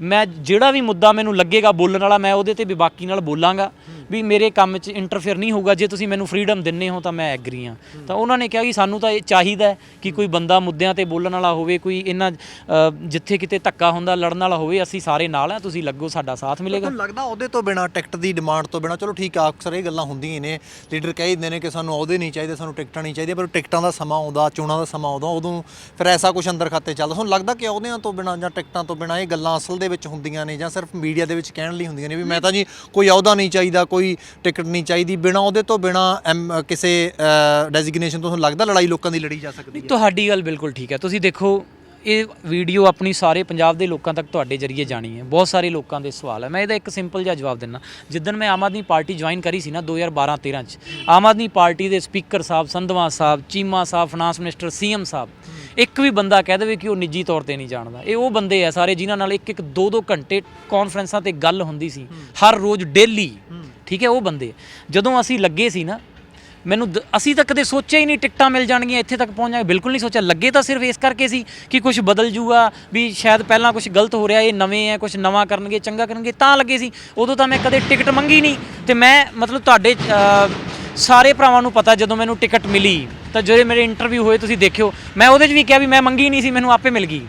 ਮੈਂ ਜਿਹੜਾ ਵੀ ਮੁੱਦਾ ਮੈਨੂੰ ਲੱਗੇਗਾ ਬੋਲਣ ਵਾਲਾ ਮੈਂ ਉਹਦੇ ਤੇ ਵੀ ਬਾਕੀ ਨਾਲ ਬੋਲਾਂਗਾ। ਵੀ ਮੇਰੇ ਕੰਮ 'ਚ ਇੰਟਰਫੇਅਰ ਨਹੀਂ ਹੋਊਗਾ ਜੇ ਤੁਸੀਂ ਮੈਨੂੰ ਫ੍ਰੀडम ਦਿੰਨੇ ਹੋ ਤਾਂ ਮੈਂ ਐਗਰੀ ਹਾਂ। ਤਾਂ ਉਹਨਾਂ ਨੇ ਕਿਹਾ ਕਿ ਸਾਨੂੰ ਤਾਂ ਇਹ ਚਾਹੀਦਾ ਹੈ ਕਿ ਕੋਈ ਬੰਦਾ ਮੁੱਦਿਆਂ ਤੇ ਬੋਲਣ ਵਾਲਾ ਹੋਵੇ ਕੋਈ ਇਹਨਾਂ ਅ, ਜਿੱਥੇ ਕਿਤੇ ਧੱਕਾ ਹੁੰਦਾ ਲੜਨ ਵਾਲਾ ਹੋਵੇ ਅਸੀਂ ਸਾਰੇ ਨਾਲ ਆ ਤੁਸੀਂ ਲੱਗੋ ਸਾਡਾ ਸਾਥ ਮਿਲੇਗਾ। ਤੁਹਾਨੂੰ ਲੱਗਦਾ ਉਹਦੇ ਤੋਂ ਬਿਨਾ ਟਿਕਟ ਦੀ ਡਿਮਾਂਡ ਤੋਂ ਬਿਨਾ ਚਲੋ ਠੀਕ ਆ ਅਕਸਰ ਇਹ ਗੱਲਾਂ ਹੁੰਦੀਆਂ ਹੀ ਨੇ ਲੀਡਰ ਕਹਿ ਦਿੰਦੇ ਨੇ ਕਿ ਸਾਨੂੰ ਅਹੁਦੇ ਨਹੀਂ ਚਾਹੀਦੇ ਸਾਨੂੰ ਟਿਕਟਾਂ ਨਹੀਂ ਚਾਹੀਦੀਆਂ ਪਰ ਟਿਕਟਾਂ ਦਾ ਸਮਾਂ ਆਉਂਦਾ ਚੋਣਾਂ ਦਾ ਸਮਾਂ ਆਉਂਦਾ ਉਦੋਂ ਫਿਰ ਐਸਾ ਕੁਝ ਅੰਦਰ ਖਾਤੇ ਚੱਲਦਾ। ਤੁਹਾਨੂੰ ਲੱਗਦਾ ਕਿ ਅਹੁਦਿਆਂ ਤੋਂ ਬਿਨਾ ਜਾਂ ਟਿਕਟਾਂ ਤੋਂ ਬਿਨਾ ਇਹ ਗੱਲਾਂ ਅਸਲ ਦੇ ਵਿੱਚ ਹੁੰਦੀਆਂ ਨੇ ਜਾਂ ਸਿਰਫ ਮੀਡੀਆ ਦੇ ਵਿੱਚ ਕਹਿਣ ਲਈ ਹੁੰਦੀਆਂ ਨੇ ਵੀ ਮੈਂ ਤਾਂ ਜੀ ਕੋਈ ਅਹੁਦਾ ਨਹੀਂ ਚਾਹੀਦਾ ਕੋਈ ਟਿਕਟ ਨਹੀਂ ਚਾਹੀਦੀ। ਬਿਨਾ ਉਹਦੇ ਤੋਂ ਬਿਨਾ ਕਿਸੇ ਡੈਜ਼ਿਗਨੇਸ਼ਨ ਤੋਂ ਤੁਹਾਨੂੰ ਲੱਗਦਾ ਲੜਾਈ ਲੋਕਾਂ ਦੀ ਲੜੀ ਜਾ ਸਕਦੀ ਹੈ? ਤੁਹਾਡੀ ਗੱਲ ਬਿਲਕੁਲ ਠੀਕ ਹੈ। ਤੁਸੀਂ ਦੇਖੋ, ਇਹ ਵੀਡੀਓ ਆਪਣੀ ਸਾਰੇ ਪੰਜਾਬ ਦੇ ਲੋਕਾਂ ਤੱਕ ਤੁਹਾਡੇ ਜਰੀਏ ਜਾਣੀ ਹੈ। ਬਹੁਤ ਸਾਰੇ ਲੋਕਾਂ ਦੇ ਸਵਾਲ ਹੈ। ਮੈਂ ਇਹਦਾ ਇੱਕ ਸਿੰਪਲ ਜਿਹਾ ਜਵਾਬ ਦਿੰਦਾ। ਜਿੱਦਣ ਮੈਂ ਆਮ ਆਦਮੀ ਪਾਰਟੀ ਜੁਆਇਨ ਕਰੀ ਸੀ ਨਾ 2012-13 ਚ, ਆਮ ਆਦਮੀ ਪਾਰਟੀ ਦੇ ਸਪੀਕਰ ਸਾਹਿਬ, ਸੰਧਵਾ ਸਾਹਿਬ, ਚੀਮਾ ਸਾਹਿਬ ਫਾਈਨਾਂਸ ਮਿਨਿਸਟਰ ਸੀਐਮ ਸਾਹਿਬ, ਇੱਕ ਵੀ ਬੰਦਾ ਕਹਿ ਦੇਵੇ ਕਿ ਉਹ ਨਿੱਜੀ ਤੌਰ ਤੇ ਨਹੀਂ ਜਾਣਦਾ। ਇਹ ਉਹ ਬੰਦੇ ਆ ਸਾਰੇ ਜਿਨ੍ਹਾਂ ਨਾਲ ਇੱਕ ਇੱਕ ਦੋ ਦੋ ਘੰਟੇ ਕਾਨਫਰੰਸਾਂ ਤੇ ਗੱਲ ਹੁੰਦੀ ਸੀ। ਹਰ ਰੋਜ਼ ਡੇਲੀ ਠੀਕ ਹੈ ਉਹ ਬੰਦੇ। ਜਦੋਂ ਅਸੀਂ ਲੱਗੇ ਸੀ ਨਾ ਮੈਨੂੰ ਦ- ਅਸੀਂ ਤਾਂ ਕਦੇ ਸੋਚਿਆ ਹੀ ਨਹੀਂ ਟਿਕਟਾਂ ਮਿਲ ਜਾਣਗੀਆਂ ਇੱਥੇ ਤੱਕ ਪਹੁੰਚ ਜਾਵਾਂਗੇ। ਬਿਲਕੁਲ ਨਹੀਂ ਸੋਚਿਆ। ਲੱਗੇ ਤਾਂ ਸਿਰਫ ਇਸ ਕਰਕੇ ਸੀ ਕਿ ਕੁਝ ਬਦਲ ਜੂਗਾ ਵੀ ਸ਼ਾਇਦ ਪਹਿਲਾਂ ਕੁਝ ਗਲਤ ਹੋ ਰਿਹਾ ਇਹ ਨਵੇਂ ਹੈ ਕੁਝ ਨਵਾਂ ਕਰਨਗੇ ਚੰਗਾ ਕਰਨਗੇ ਤਾਂ ਲੱਗੇ ਸੀ। ਉਦੋਂ ਤਾਂ ਮੈਂ ਕਦੇ ਟਿਕਟ ਮੰਗੀ ਨਹੀਂ। ਤੇ ਮੈਂ ਮਤਲਬ ਤੁਹਾਡੇ ਅ, ਸਾਰੇ ਭਰਾਵਾਂ ਨੂੰ ਪਤਾ ਜਦੋਂ ਮੈਨੂੰ ਟਿਕਟ ਮਿਲੀ ਤਾਂ ਜਿਹੜੇ ਮੇਰੇ ਇੰਟਰਵਿਊ ਹੋਏ ਤੁਸੀਂ ਦੇਖਿਓ। ਮੈਂ ਉਹਦੇ 'ਚ ਵੀ ਕਿਹਾ ਵੀ ਮੈਂ ਮੰਗੀ ਨਹੀਂ ਸੀ ਮੈਨੂੰ ਆਪੇ ਮਿਲ ਗਈ।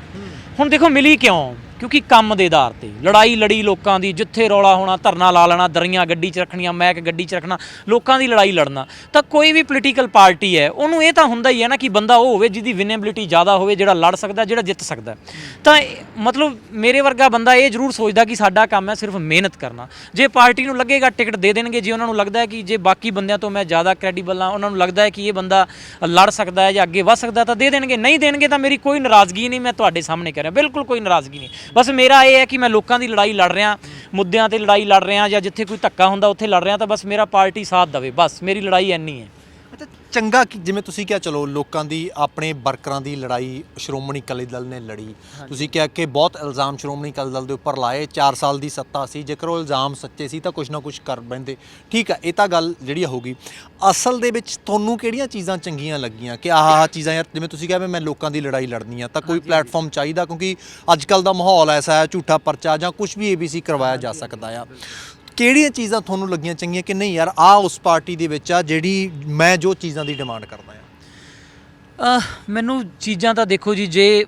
ਹੁਣ ਦੇਖੋ ਮਿਲੀ ਕਿਉਂ? ਕਿਉਂਕਿ ਕੰਮ ਦੇ ਆਧਾਰ ਤੇ। ਲੜਾਈ ਲੜੀ ਲੋਕਾਂ ਦੀ, ਜਿੱਥੇ ਰੌਲਾ ਹੋਣਾ, ਧਰਨਾ ਲਾ ਲੈਣਾ, ਦਰੀਆਂ ਗੱਡੀ 'ਚ ਰੱਖਣੀਆਂ, ਮੈਕ ਗੱਡੀ 'ਚ ਰੱਖਣਾ, ਲੋਕਾਂ ਦੀ ਲੜਾਈ ਲੜਨਾ। ਤਾਂ ਕੋਈ ਵੀ ਪੋਲੀਟੀਕਲ ਪਾਰਟੀ ਹੈ, ਉਹਨੂੰ ਇਹ ਤਾਂ ਹੁੰਦਾ ਹੀ ਹੈ ਨਾ ਕਿ ਬੰਦਾ ਉਹ ਹੋਵੇ ਜਿਹਦੀ ਵਿਨੇਬਿਲਿਟੀ ਜ਼ਿਆਦਾ ਹੋਵੇ, ਜਿਹੜਾ ਲੜ ਸਕਦਾ, ਜਿਹੜਾ ਜਿੱਤ ਸਕਦਾ। ਤਾਂ ਮਤਲਬ ਮੇਰੇ ਵਰਗਾ ਬੰਦਾ ਇਹ ਜ਼ਰੂਰ ਸੋਚਦਾ ਕਿ ਸਾਡਾ ਕੰਮ ਹੈ ਸਿਰਫ ਮਿਹਨਤ ਕਰਨਾ। ਜੇ ਪਾਰਟੀ ਨੂੰ ਲੱਗੇਗਾ, ਟਿਕਟ ਦੇ ਦੇਣਗੇ, ਜੇ ਉਹਨਾਂ ਨੂੰ ਲੱਗਦਾ ਹੈ ਕਿ ਜੇ ਬਾਕੀ ਬੰਦਿਆਂ ਤੋਂ ਮੈਂ ਜ਼ਿਆਦਾ ਕ੍ਰੈਡੀਬਲ ਹਾਂ, ਉਹਨਾਂ ਨੂੰ ਲੱਗਦਾ ਹੈ ਕਿ ਇਹ ਬੰਦਾ ਲੜ ਸਕਦਾ ਹੈ ਜਾਂ ਅੱਗੇ ਵਧ ਸਕਦਾ ਤਾਂ ਦੇ ਦੇਣਗੇ। ਨਹੀਂ ਦੇਣਗੇ ਤਾਂ ਮੇਰੀ ਕੋਈ ਨਾਰਾਜ਼ਗੀ ਨਹੀਂ, ਮੈਂ ਤੁਹਾਡੇ ਸਾਹਮਣੇ ਕਹਿ ਰਿਹਾ। ਬਿਲਕੁਲ ਕੋਈ ਨਾਰਾਜ਼ਗੀ ਨਹੀਂ। ਬਸ ਮੇਰਾ ਇਹ ਹੈ ਕਿ ਮੈਂ ਲੋਕਾਂ ਦੀ ਲੜਾਈ ਲੜ ਰਿਹਾ, ਮੁੱਦਿਆਂ ਤੇ ਲੜਾਈ ਲੜ ਰਿਹਾ ਜਾਂ ਜਿੱਥੇ ਕੋਈ ਧੱਕਾ ਹੁੰਦਾ ਉੱਥੇ ਲੜ ਰਿਹਾ ਤਾਂ ਬਸ ਮੇਰਾ ਪਾਰਟੀ ਸਾਥ ਦੇਵੇ, ਬਸ ਮੇਰੀ ਲੜਾਈ ਇੰਨੀ ਹੈ। ਚੰਗਾ ਕੀ- ਜਿਵੇਂ ਤੁਸੀਂ ਕਿਹਾ ਚਲੋ ਲੋਕਾਂ ਦੀ ਆਪਣੇ ਵਰਕਰਾਂ ਦੀ ਲੜਾਈ ਸ਼੍ਰੋਮਣੀ ਅਕਾਲੀ ਦਲ ਨੇ ਲੜੀ। ਤੁਸੀਂ ਕਿਹਾ ਕਿ ਬਹੁਤ ਇਲਜ਼ਾਮ ਸ਼੍ਰੋਮਣੀ ਅਕਾਲੀ ਦਲ ਦੇ ਉੱਪਰ ਲਾਏ 4 ਸਾਲ ਦੀ ਸੱਤਾ ਸੀ ਜੇਕਰ ਉਹ ਇਲਜ਼ਾਮ ਸੱਚੇ ਸੀ ਤਾਂ ਕੁਝ ਨਾ ਕੁਝ ਕਰ ਬੈਂਦੇ ਠੀਕ ਆ ਇਹ ਤਾਂ ਗੱਲ ਜਿਹੜੀ ਹੋਗੀ ਅਸਲ ਦੇ ਵਿੱਚ ਤੁਹਾਨੂੰ ਕਿਹੜੀਆਂ ਚੀਜ਼ਾਂ ਚੰਗੀਆਂ ਲੱਗੀਆਂ ਕਿ ਆਹ ਆਹ ਚੀਜ਼ਾਂ ਯਾਰ ਜਿਵੇਂ ਤੁਸੀਂ ਕਿਹਾ ਵੀ ਮੈਂ ਲੋਕਾਂ ਦੀ ਲੜਾਈ ਲੜਨੀ ਆ ਤਾਂ ਕੋਈ ਪਲੇਟਫਾਰਮ ਚਾਹੀਦਾ ਕਿਉਂਕਿ ਅੱਜ ਕੱਲ ਦਾ ਮਾਹੌਲ ਐਸਾ ਹੈ ਝੂਠਾ ਪਰਚਾ ਜਾਂ ਕੁਝ ਵੀ ਏਬੀਸੀ ਕਰਵਾਇਆ ਜਾ ਸਕਦਾ ਆ। ਕਿਹੜੀਆਂ ਚੀਜ਼ਾਂ ਤੁਹਾਨੂੰ ਲੱਗੀਆਂ ਚੰਗੀਆਂ ਕਿ ਨਹੀਂ ਯਾਰ ਆ ਉਸ ਪਾਰਟੀ ਦੇ ਵਿੱਚ ਆ ਜਿਹੜੀ ਮੈਂ ਜੋ ਚੀਜ਼ਾਂ ਦੀ ਡਿਮਾਂਡ ਕਰਦਾ ਆ ਮੈਨੂੰ ਚੀਜ਼ਾਂ ਤਾਂ ਦੇਖੋ ਜੀ, ਜੇ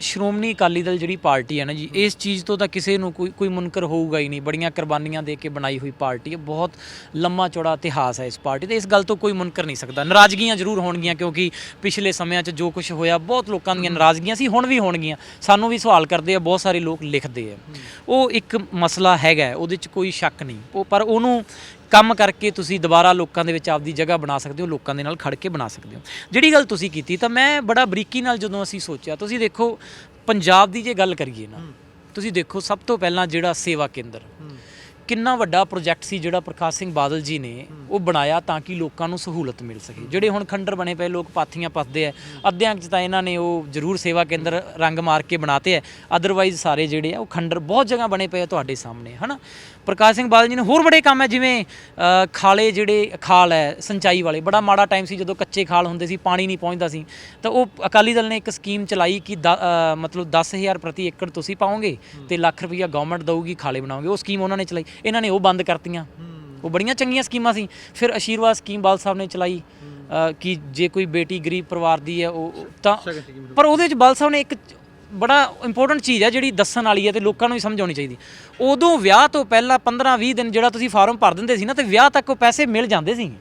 ਸ਼੍ਰੋਮਣੀ ਅਕਾਲੀ ਦਲ ਜਿਹੜੀ ਪਾਰਟੀ ਹੈ ਨਾ ਜੀ ਇਸ ਚੀਜ਼ ਤੋਂ ਤਾਂ ਕਿਸੇ ਨੂੰ ਕੋਈ ਕੋਈ ਮੁਨਕਰ ਹੋਊਗਾ ਹੀ ਨਹੀਂ। ਬੜੀਆਂ ਕੁਰਬਾਨੀਆਂ ਦੇ ਕੇ ਬਣਾਈ ਹੋਈ ਪਾਰਟੀ ਹੈ। ਬਹੁਤ ਲੰਮਾ ਚੌੜਾ ਇਤਿਹਾਸ ਹੈ ਇਸ ਪਾਰਟੀ ਦਾ ਇਸ ਗੱਲ ਤੋਂ ਕੋਈ ਮੁਨਕਰ ਨਹੀਂ ਸਕਦਾ। ਨਾਰਾਜ਼ਗੀਆਂ ਜ਼ਰੂਰ ਹੋਣਗੀਆਂ ਕਿਉਂਕਿ ਪਿਛਲੇ ਸਮਿਆਂ 'ਚ ਜੋ ਕੁਝ ਹੋਇਆ ਬਹੁਤ ਲੋਕਾਂ ਦੀਆਂ ਨਾਰਾਜ਼ਗੀਆਂ ਸੀ ਹੁਣ ਵੀ ਹੋਣਗੀਆਂ। ਸਾਨੂੰ ਵੀ ਸਵਾਲ ਕਰਦੇ ਆ ਬਹੁਤ ਸਾਰੇ ਲੋਕ ਲਿਖਦੇ ਆ। ਉਹ ਇੱਕ ਮਸਲਾ ਹੈਗਾ ਉਹਦੇ 'ਚ ਕੋਈ ਸ਼ੱਕ ਨਹੀਂ। ਉਹ ਪਰ ਉਹਨੂੰ ਕੰਮ ਕਰਕੇ ਤੁਸੀਂ ਦੁਬਾਰਾ ਲੋਕਾਂ ਦੇ ਵਿੱਚ ਆਪਦੀ ਜਗ੍ਹਾ ਬਣਾ ਸਕਦੇ ਹੋ, ਲੋਕਾਂ ਦੇ ਨਾਲ ਖੜ ਕੇ ਬਣਾ ਸਕਦੇ ਹੋ। ਜਿਹੜੀ ਗੱਲ ਤੁਸੀਂ ਕੀਤੀ, ਤਾਂ ਮੈਂ ਬੜਾ ਬਰੀਕੀ ਨਾਲ ਜਦੋਂ ਅਸੀਂ ਸੋਚਿਆ, ਤੁਸੀਂ ਦੇਖੋ, ਪੰਜਾਬ ਦੀ ਜੇ ਗੱਲ ਕਰੀਏ ਨਾ, ਤੁਸੀਂ ਦੇਖੋ, ਸਭ ਤੋਂ ਪਹਿਲਾਂ ਜਿਹੜਾ ਸੇਵਾ ਕੇਂਦਰ, ਕਿੰਨਾ ਵੱਡਾ ਪ੍ਰੋਜੈਕਟ ਸੀ ਜਿਹੜਾ ਪ੍ਰਕਾਸ਼ ਸਿੰਘ ਬਾਦਲ ਜੀ ਨੇ ਉਹ ਬਣਾਇਆ ਤਾਂ ਕਿ ਲੋਕਾਂ ਨੂੰ ਸਹੂਲਤ ਮਿਲ ਸਕੇ। ਜਿਹੜੇ ਹੁਣ ਖੰਡਰ ਬਣੇ ਪਏ, ਲੋਕ ਪਾਥੀਆਂ ਪੱਥਦੇ ਆ, ਅੱਧਿਆਂ 'ਚ ਤਾਂ ਇਹਨਾਂ ਨੇ ਉਹ ਜ਼ਰੂਰ ਸੇਵਾ ਕੇਂਦਰ ਰੰਗ ਮਾਰ ਕੇ ਬਣਾਤੇ ਆ ਅਦਰਵਾਈਜ਼ ਸਾਰੇ ਜਿਹੜੇ ਆ ਉਹ ਖੰਡਰ ਬਹੁਤ ਜਗ੍ਹਾ ਬਣੇ ਪਏ ਆ ਤੁਹਾਡੇ ਸਾਹਮਣੇ, ਹਨਾ? ਪ੍ਰਕਾਸ਼ ਸਿੰਘ ਬਾਦਲ ਜੀ ਨੇ ਹੋਰ ਬੜੇ ਕੰਮ ਹੈ ਜਿਵੇਂ ਖਾਲੇ ਜਿਹੜੇ ਖਾਲ ਹੈ ਸਿੰਚਾਈ ਵਾਲੇ ਬੜਾ ਮਾੜਾ ਟਾਈਮ ਸੀ ਜਦੋਂ ਕੱਚੇ ਖਾਲ ਹੁੰਦੇ ਸੀ ਪਾਣੀ ਨਹੀਂ ਪਹੁੰਚਦਾ ਸੀ। ਤਾਂ ਉਹ ਅਕਾਲੀ ਦਲ ਨੇ ਇੱਕ ਸਕੀਮ ਚਲਾਈ ਕਿ ਮਤਲਬ 10000 ਪ੍ਰਤੀ ਏਕੜ ਤੁਸੀਂ ਪਾਓਗੇ ਤੇ ਲੱਖ ਰੁਪਈਆ ਗਵਰਨਮੈਂਟ ਦਊਗੀ ਖਾਲੇ ਬਣਾਓਗੇ। ਉਹ ਸਕੀਮ ਉਹਨਾਂ ਨੇ ਚਲਾਈ। ਇਹਨਾਂ ਨੇ ਉਹ ਬੰਦ ਕਰਤੀਆਂ। ਉਹ ਬੜੀਆਂ ਚੰਗੀਆਂ ਸਕੀਮਾਂ ਸੀ। ਫਿਰ ਅਸ਼ੀਰਵਾਦ ਸਕੀਮ ਬਾਲ ਸਾਹਿਬ ਨੇ ਚਲਾਈ ਕਿ ਜੇ ਕੋਈ ਬੇਟੀ ਗਰੀਬ ਪਰਿਵਾਰ ਦੀ ਹੈ ਉਹ ਉਹ ਤਾਂ ਪਰ ਉਹਦੇ ਵਿੱਚ ਬਾਲ ਸਾਹਿਬ ਨੇ ਇੱਕ ਬੜਾ ਇੰਪੋਰਟੈਂਟ ਚੀਜ਼ ਹੈ ਜਿਹੜੀ ਦੱਸਣ ਵਾਲੀ ਹੈ ਤੇ ਲੋਕਾਂ ਨੂੰ ਵੀ ਸਮਝ ਆਉਣੀ ਚਾਹੀਦੀ। ਉਦੋਂ ਵਿਆਹ ਤੋਂ ਪਹਿਲਾਂ 15 20 ਦਿਨ ਜਿਹੜਾ ਤੁਸੀਂ ਫਾਰਮ ਭਰ ਦਿੰਦੇ ਸੀ ਨਾ, ਤੇ ਵਿਆਹ ਤੱਕ ਉਹ ਪੈਸੇ ਮਿਲ ਜਾਂਦੇ ਸੀ।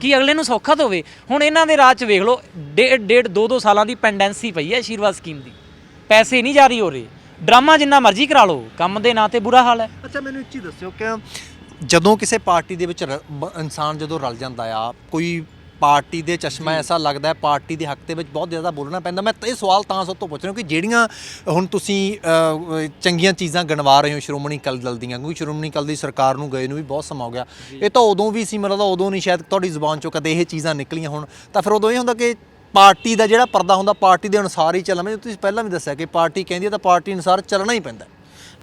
ਕਿ ਅਗਲੇ ਨੂੰ ਸੌਖਾ ਤਾਂ ਹੋਵੇ? ਹੁਣ ਇਹਨਾਂ ਦੇ ਰਾਜ 'ਚ ਵੇਖ ਲਓ, ਡੇਢ ਡੇਢ, ਦੋ ਦੋ ਸਾਲਾਂ ਦੀ ਪੈਂਡੈਂਸੀ ਪਈ ਹੈ ਆਸ਼ੀਰਵਾਦ ਸਕੀਮ ਦੀ। ਪੈਸੇ ਨਹੀਂ ਜਾਰੀ ਹੋ ਰਹੇ। ਡਰਾਮਾ ਜਿੰਨਾ ਮਰਜ਼ੀ ਕਰਾ ਲਓ, ਕੰਮ ਦੇ ਨਾਂ ਤੇ ਬੁਰਾ ਹਾਲ ਹੈ। ਅੱਛਾ, ਮੈਨੂੰ ਇੱਕ ਚੀਜ਼ ਦੱਸਿਓ ਕਿ ਜਦੋਂ ਕਿਸੇ ਪਾਰਟੀ ਦੇ ਵਿੱਚ ਰ- ਇਨਸਾਨ ਜਦੋਂ ਰਲ ਜਾਂਦਾ ਆ, ਕੋਈ ਪਾਰਟੀ ਦੇ ਚਸ਼ਮਾ ਐਸਾ ਲੱਗਦਾ ਹੈ ਪਾਰਟੀ ਦੇ ਹੱਕ ਦੇ ਵਿੱਚ ਬਹੁਤ ਜ਼ਿਆਦਾ ਬੋਲਣਾ ਪੈਂਦਾ। ਮੈਂ ਇਹ ਸਵਾਲ ਤਾਂ ਸਭ ਤੋਂ ਪੁੱਛ ਰਿਹਾ ਕਿ ਜਿਹੜੀਆਂ ਹੁਣ ਤੁਸੀਂ ਚੰਗੀਆਂ ਚੀਜ਼ਾਂ ਗਣਵਾ ਰਹੇ ਹੋ ਸ਼੍ਰੋਮਣੀ ਅਕਾਲੀ ਦਲ ਦੀਆਂ ਕਿਉਂਕਿ ਸ਼੍ਰੋਮਣੀ ਅਕਾਲੀ ਦੀ ਸਰਕਾਰ ਨੂੰ ਗਏ ਨੂੰ ਵੀ ਬਹੁਤ ਸਮਾਂ ਹੋ ਗਿਆ। ਇਹ ਤਾਂ ਉਦੋਂ ਵੀ ਸੀ ਮਤਲਬ ਉਦੋਂ ਨਹੀਂ ਸ਼ਾਇਦ ਤੁਹਾਡੀ ਜ਼ੁਬਾਨ ਚੋਂ ਕਦੇ ਇਹ ਚੀਜ਼ਾਂ ਨਿਕਲੀਆਂ ਹੋਣ। ਤਾਂ ਫਿਰ ਉਦੋਂ ਇਹ ਹੁੰਦਾ ਕਿ ਪਾਰਟੀ ਦਾ ਜਿਹੜਾ ਪਰਦਾ ਹੁੰਦਾ ਪਾਰਟੀ ਦੇ ਅਨੁਸਾਰ ਹੀ ਚੱਲਣਾ। ਤੁਸੀਂ ਪਹਿਲਾਂ ਵੀ ਦੱਸਿਆ ਕਿ ਪਾਰਟੀ ਕਹਿੰਦੀ ਹੈ ਤਾਂ ਪਾਰਟੀ ਅਨੁਸਾਰ ਚੱਲਣਾ ਹੀ ਪੈਂਦਾ।